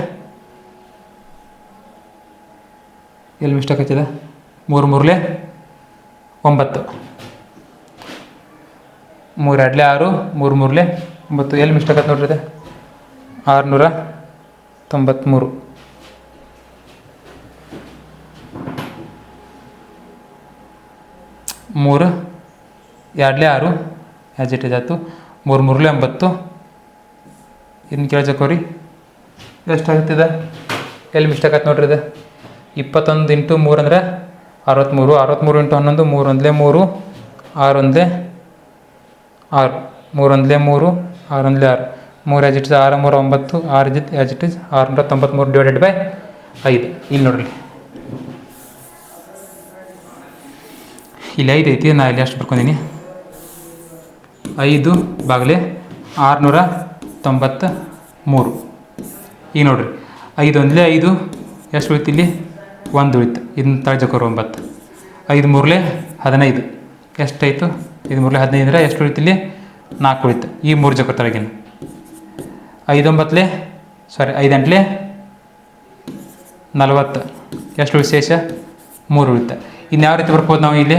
ಎಲ್ಲಿ ಮಿಸ್ಟೇಕ್ ಆಯ್ತದ? ಮೂರು ಮೂರಲೆ ಒಂಬತ್ತು. ಮೂರು ಎರಡಲೆ ಆರು, ಮೂರು ಮೂರಲೆ ಒಂಬತ್ತು. ಎಲ್ಲಿ ಮಿಸ್ಟೇಕ್ ಆಯ್ತು ನೋಡ್ರಿ ಆರುನೂರ ತೊಂಬತ್ತ್ಮೂರು ಮೂರು, ಎರಡ್ಲೆ ಆರು ಆ್ಯಸ್ ಇಟ್ ಇಸ್ ಆಯ್ತು. ಮೂರು, ಮೂರಲೆ ಒಂಬತ್ತು. ಇನ್ನು ಕೇಳ್ಸಕೋರಿ. ಎಷ್ಟಾಗುತ್ತಿದೆ ಎಲ್ಲಿ ಮಿಸ್ಟೇಕ್ ಆಯ್ತು ನೋಡ್ರಿ ಇದು? ಇಪ್ಪತ್ತೊಂದು ಇಂಟು ಮೂರು ಅಂದರೆ ಅರವತ್ತ್ಮೂರು ಅರವತ್ತ್ಮೂರು ಇಂಟು ಹನ್ನೊಂದು ಮೂರೊಂದ್ಲೆ ಮೂರು ಆರೊಂದೇ ಆರು. ಮೂರೊಂದಲೇ ಮೂರು ಆರೊಂದಲೇ ಆರು. ಮೂರು ಆ್ಯಸ್ ಇಟ್ ಆರು, ಮೂರು ಒಂಬತ್ತು, ಆರು ಇದ್ದಿದ್ದು ಆ್ಯಸ್ ಇಟ್ ಇಸ್ ಆರುನೂರ ತೊಂಬತ್ತ್ಮೂರು ಡಿವೈಡೆಡ್ ಬೈ ಐದು. ಇಲ್ಲಿ ನೋಡ್ರಿ. ಇಲ್ಲಿ ಐದು ಐತಿ, ನಾ ಇಲ್ಲಿ ಅಷ್ಟು ಬರ್ಕೊಂಡಿನಿ ಐದು ಬಾಗಿಲೆ ಆರುನೂರ ತೊಂಬತ್ತ ಮೂರು ಈಗ ನೋಡ್ರಿ, ಐದು ಒಂದಲೇ ಐದು, ಎಷ್ಟು ಉಳಿತು ಇಲ್ಲಿ? ಒಂದು ಉಳಿತು. ಇದನ್ನ ತಳ್ಜಕೋರು ಒಂಬತ್ತು. ಐದು ಮೂರಲೆ ಹದಿನೈದು. ಎಷ್ಟಾಯಿತು ಐದು ಮೂರಲೆ ಹದಿನೈದು ಅಂದರೆ ಎಷ್ಟು ಉಳಿತು ಇಲ್ಲಿ? ನಾಲ್ಕು ಉಳಿತು. ಈ ಮೂರು ಜಕ ತಳಗಿನ ಐದೊಂಬತ್ತಲೆ ಸಾರಿ ಐದೆಂಟ್ಲೆ ನಲವತ್ತು. ಎಷ್ಟು ಉಳಿತು ಶೇಷ? ಮೂರು ಉಳಿತು. ಇನ್ನು ಯಾವ ರೀತಿ ಬರ್ಬೋದು ನಾವು ಇಲ್ಲಿ?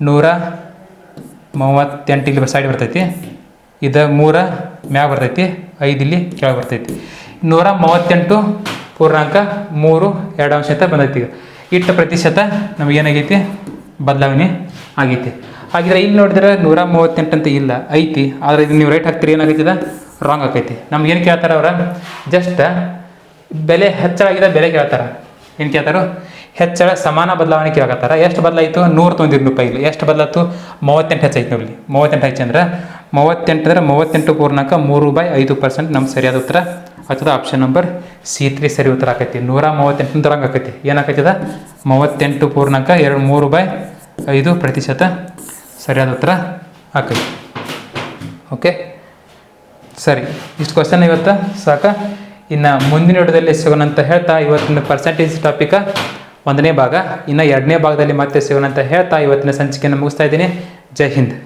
ನೂರ ಮೂವತ್ತೆಂಟು ಇಲ್ಲಿ ಸೈಡ್ ಬರ್ತೈತಿ. ಇದು ಮೂರ ಮ್ಯಾಗ ಬರ್ತೈತಿ. ಐದು ಇಲ್ಲಿ ಕೆಳಗೆ ಬರ್ತೈತಿ. ನೂರ ಮೂವತ್ತೆಂಟು ಪೂರ್ಣಾಂಕ ಮೂರು ಎರಡು ಅಂಶ ಬಂದೈತಿ ಇಟ್ಟ ಪ್ರತಿಶತ ನಮಗೇನಾಗೈತಿ ಬದಲಾವಣೆ ಆಗೈತಿ. ಹಾಗಿದ್ರೆ ಇಲ್ಲಿ ನೋಡಿದ್ರೆ ನೂರ ಮೂವತ್ತೆಂಟು ಅಂತ ಇಲ್ಲ, ಐತಿ. ಆದರೆ ಇದು ನೀವು ರೈಟ್ ಹಾಕ್ತೀರಿ ಏನಾಗೈತಿದ ರಾಂಗ್ ಆಕೈತಿ. ನಮ್ಗೇನು ಕೇಳ್ತಾರೆ ಅವ್ರ? ಜಸ್ಟ್ ಬೆಲೆ ಹೆಚ್ಚಾಗಿದೆ ಬೆಲೆ ಕೇಳ್ತಾರೆ. ಏನು ಕೇಳ್ತಾರೋ? ಹೆಚ್ಚಳ ಸಮಾನ ಬದಲಾವಣೆ ಕೇಳಕತ್ತಾರ. ಎಷ್ಟು ಬದಲಾಯಿತು? ನೂರ ರೂಪಾಯಿ ಇಲ್ಲಿ. ಎಷ್ಟು ಬದಲಾಯಿತು? ಮೂವತ್ತೆಂಟು ಹೆಚ್ಚಾಯ್ತು ನೋಡಿ ಮೂವತ್ತೆಂಟು ಹೆಚ್ಚು ಅಂದ್ರೆ ಮೂವತ್ತೆಂಟು ಅಂದ್ರೆ ಮೂವತ್ತೆಂಟು ಪೂರ್ಣಾಂಕ ಮೂರು ಬೈ ಐದು ಪರ್ಸೆಂಟ್ ನಮ್ಮ ಸರಿಯಾದ ಉತ್ತರ. ಆಗ್ತದ ಆಪ್ಷನ್ ನಂಬರ್ ಸಿ ತ್ರೀ ಸರಿ ಉತ್ತರ ಆಕೈತಿ. ನೂರ ಮೂವತ್ತೆಂಟು ದೊರಂಗೆ ಆಕೈತಿ. ಏನಾಕೈತದ? ಮೂವತ್ತೆಂಟು ಪೂರ್ಣಾಂಕ ಎರಡು ಮೂರು ಬೈ ಐದು ಪ್ರತಿಶತ ಸರಿಯಾದ ಉತ್ತರ ಆಕೈತಿ. ಓಕೆ ಸರಿ. ಇಷ್ಟು ಕ್ವಶನ್ ಇವತ್ತು. ಸಾಕ. ಇನ್ನು ಮುಂದಿನ ವಿಡಿಯೋದಲ್ಲಿ ಸಿಗೋಣ ಅಂತ ಹೇಳ್ತಾ, ಇವತ್ತಿನ ಪರ್ಸೆಂಟೇಜ್ ಟಾಪಿಕ ಒಂದನೇ ಭಾಗ, ಇನ್ನು ಎರಡನೇ ಭಾಗದಲ್ಲಿ ಮತ್ತೆ ಸಿಗೋಣ ಅಂತ ಹೇಳ್ತಾ ಇವತ್ತಿನ ಸಂಚಿಕೆಯನ್ನು ಮುಗಿಸ್ತಾ ಇದ್ದೀನಿ. ಜೈ ಹಿಂದ್.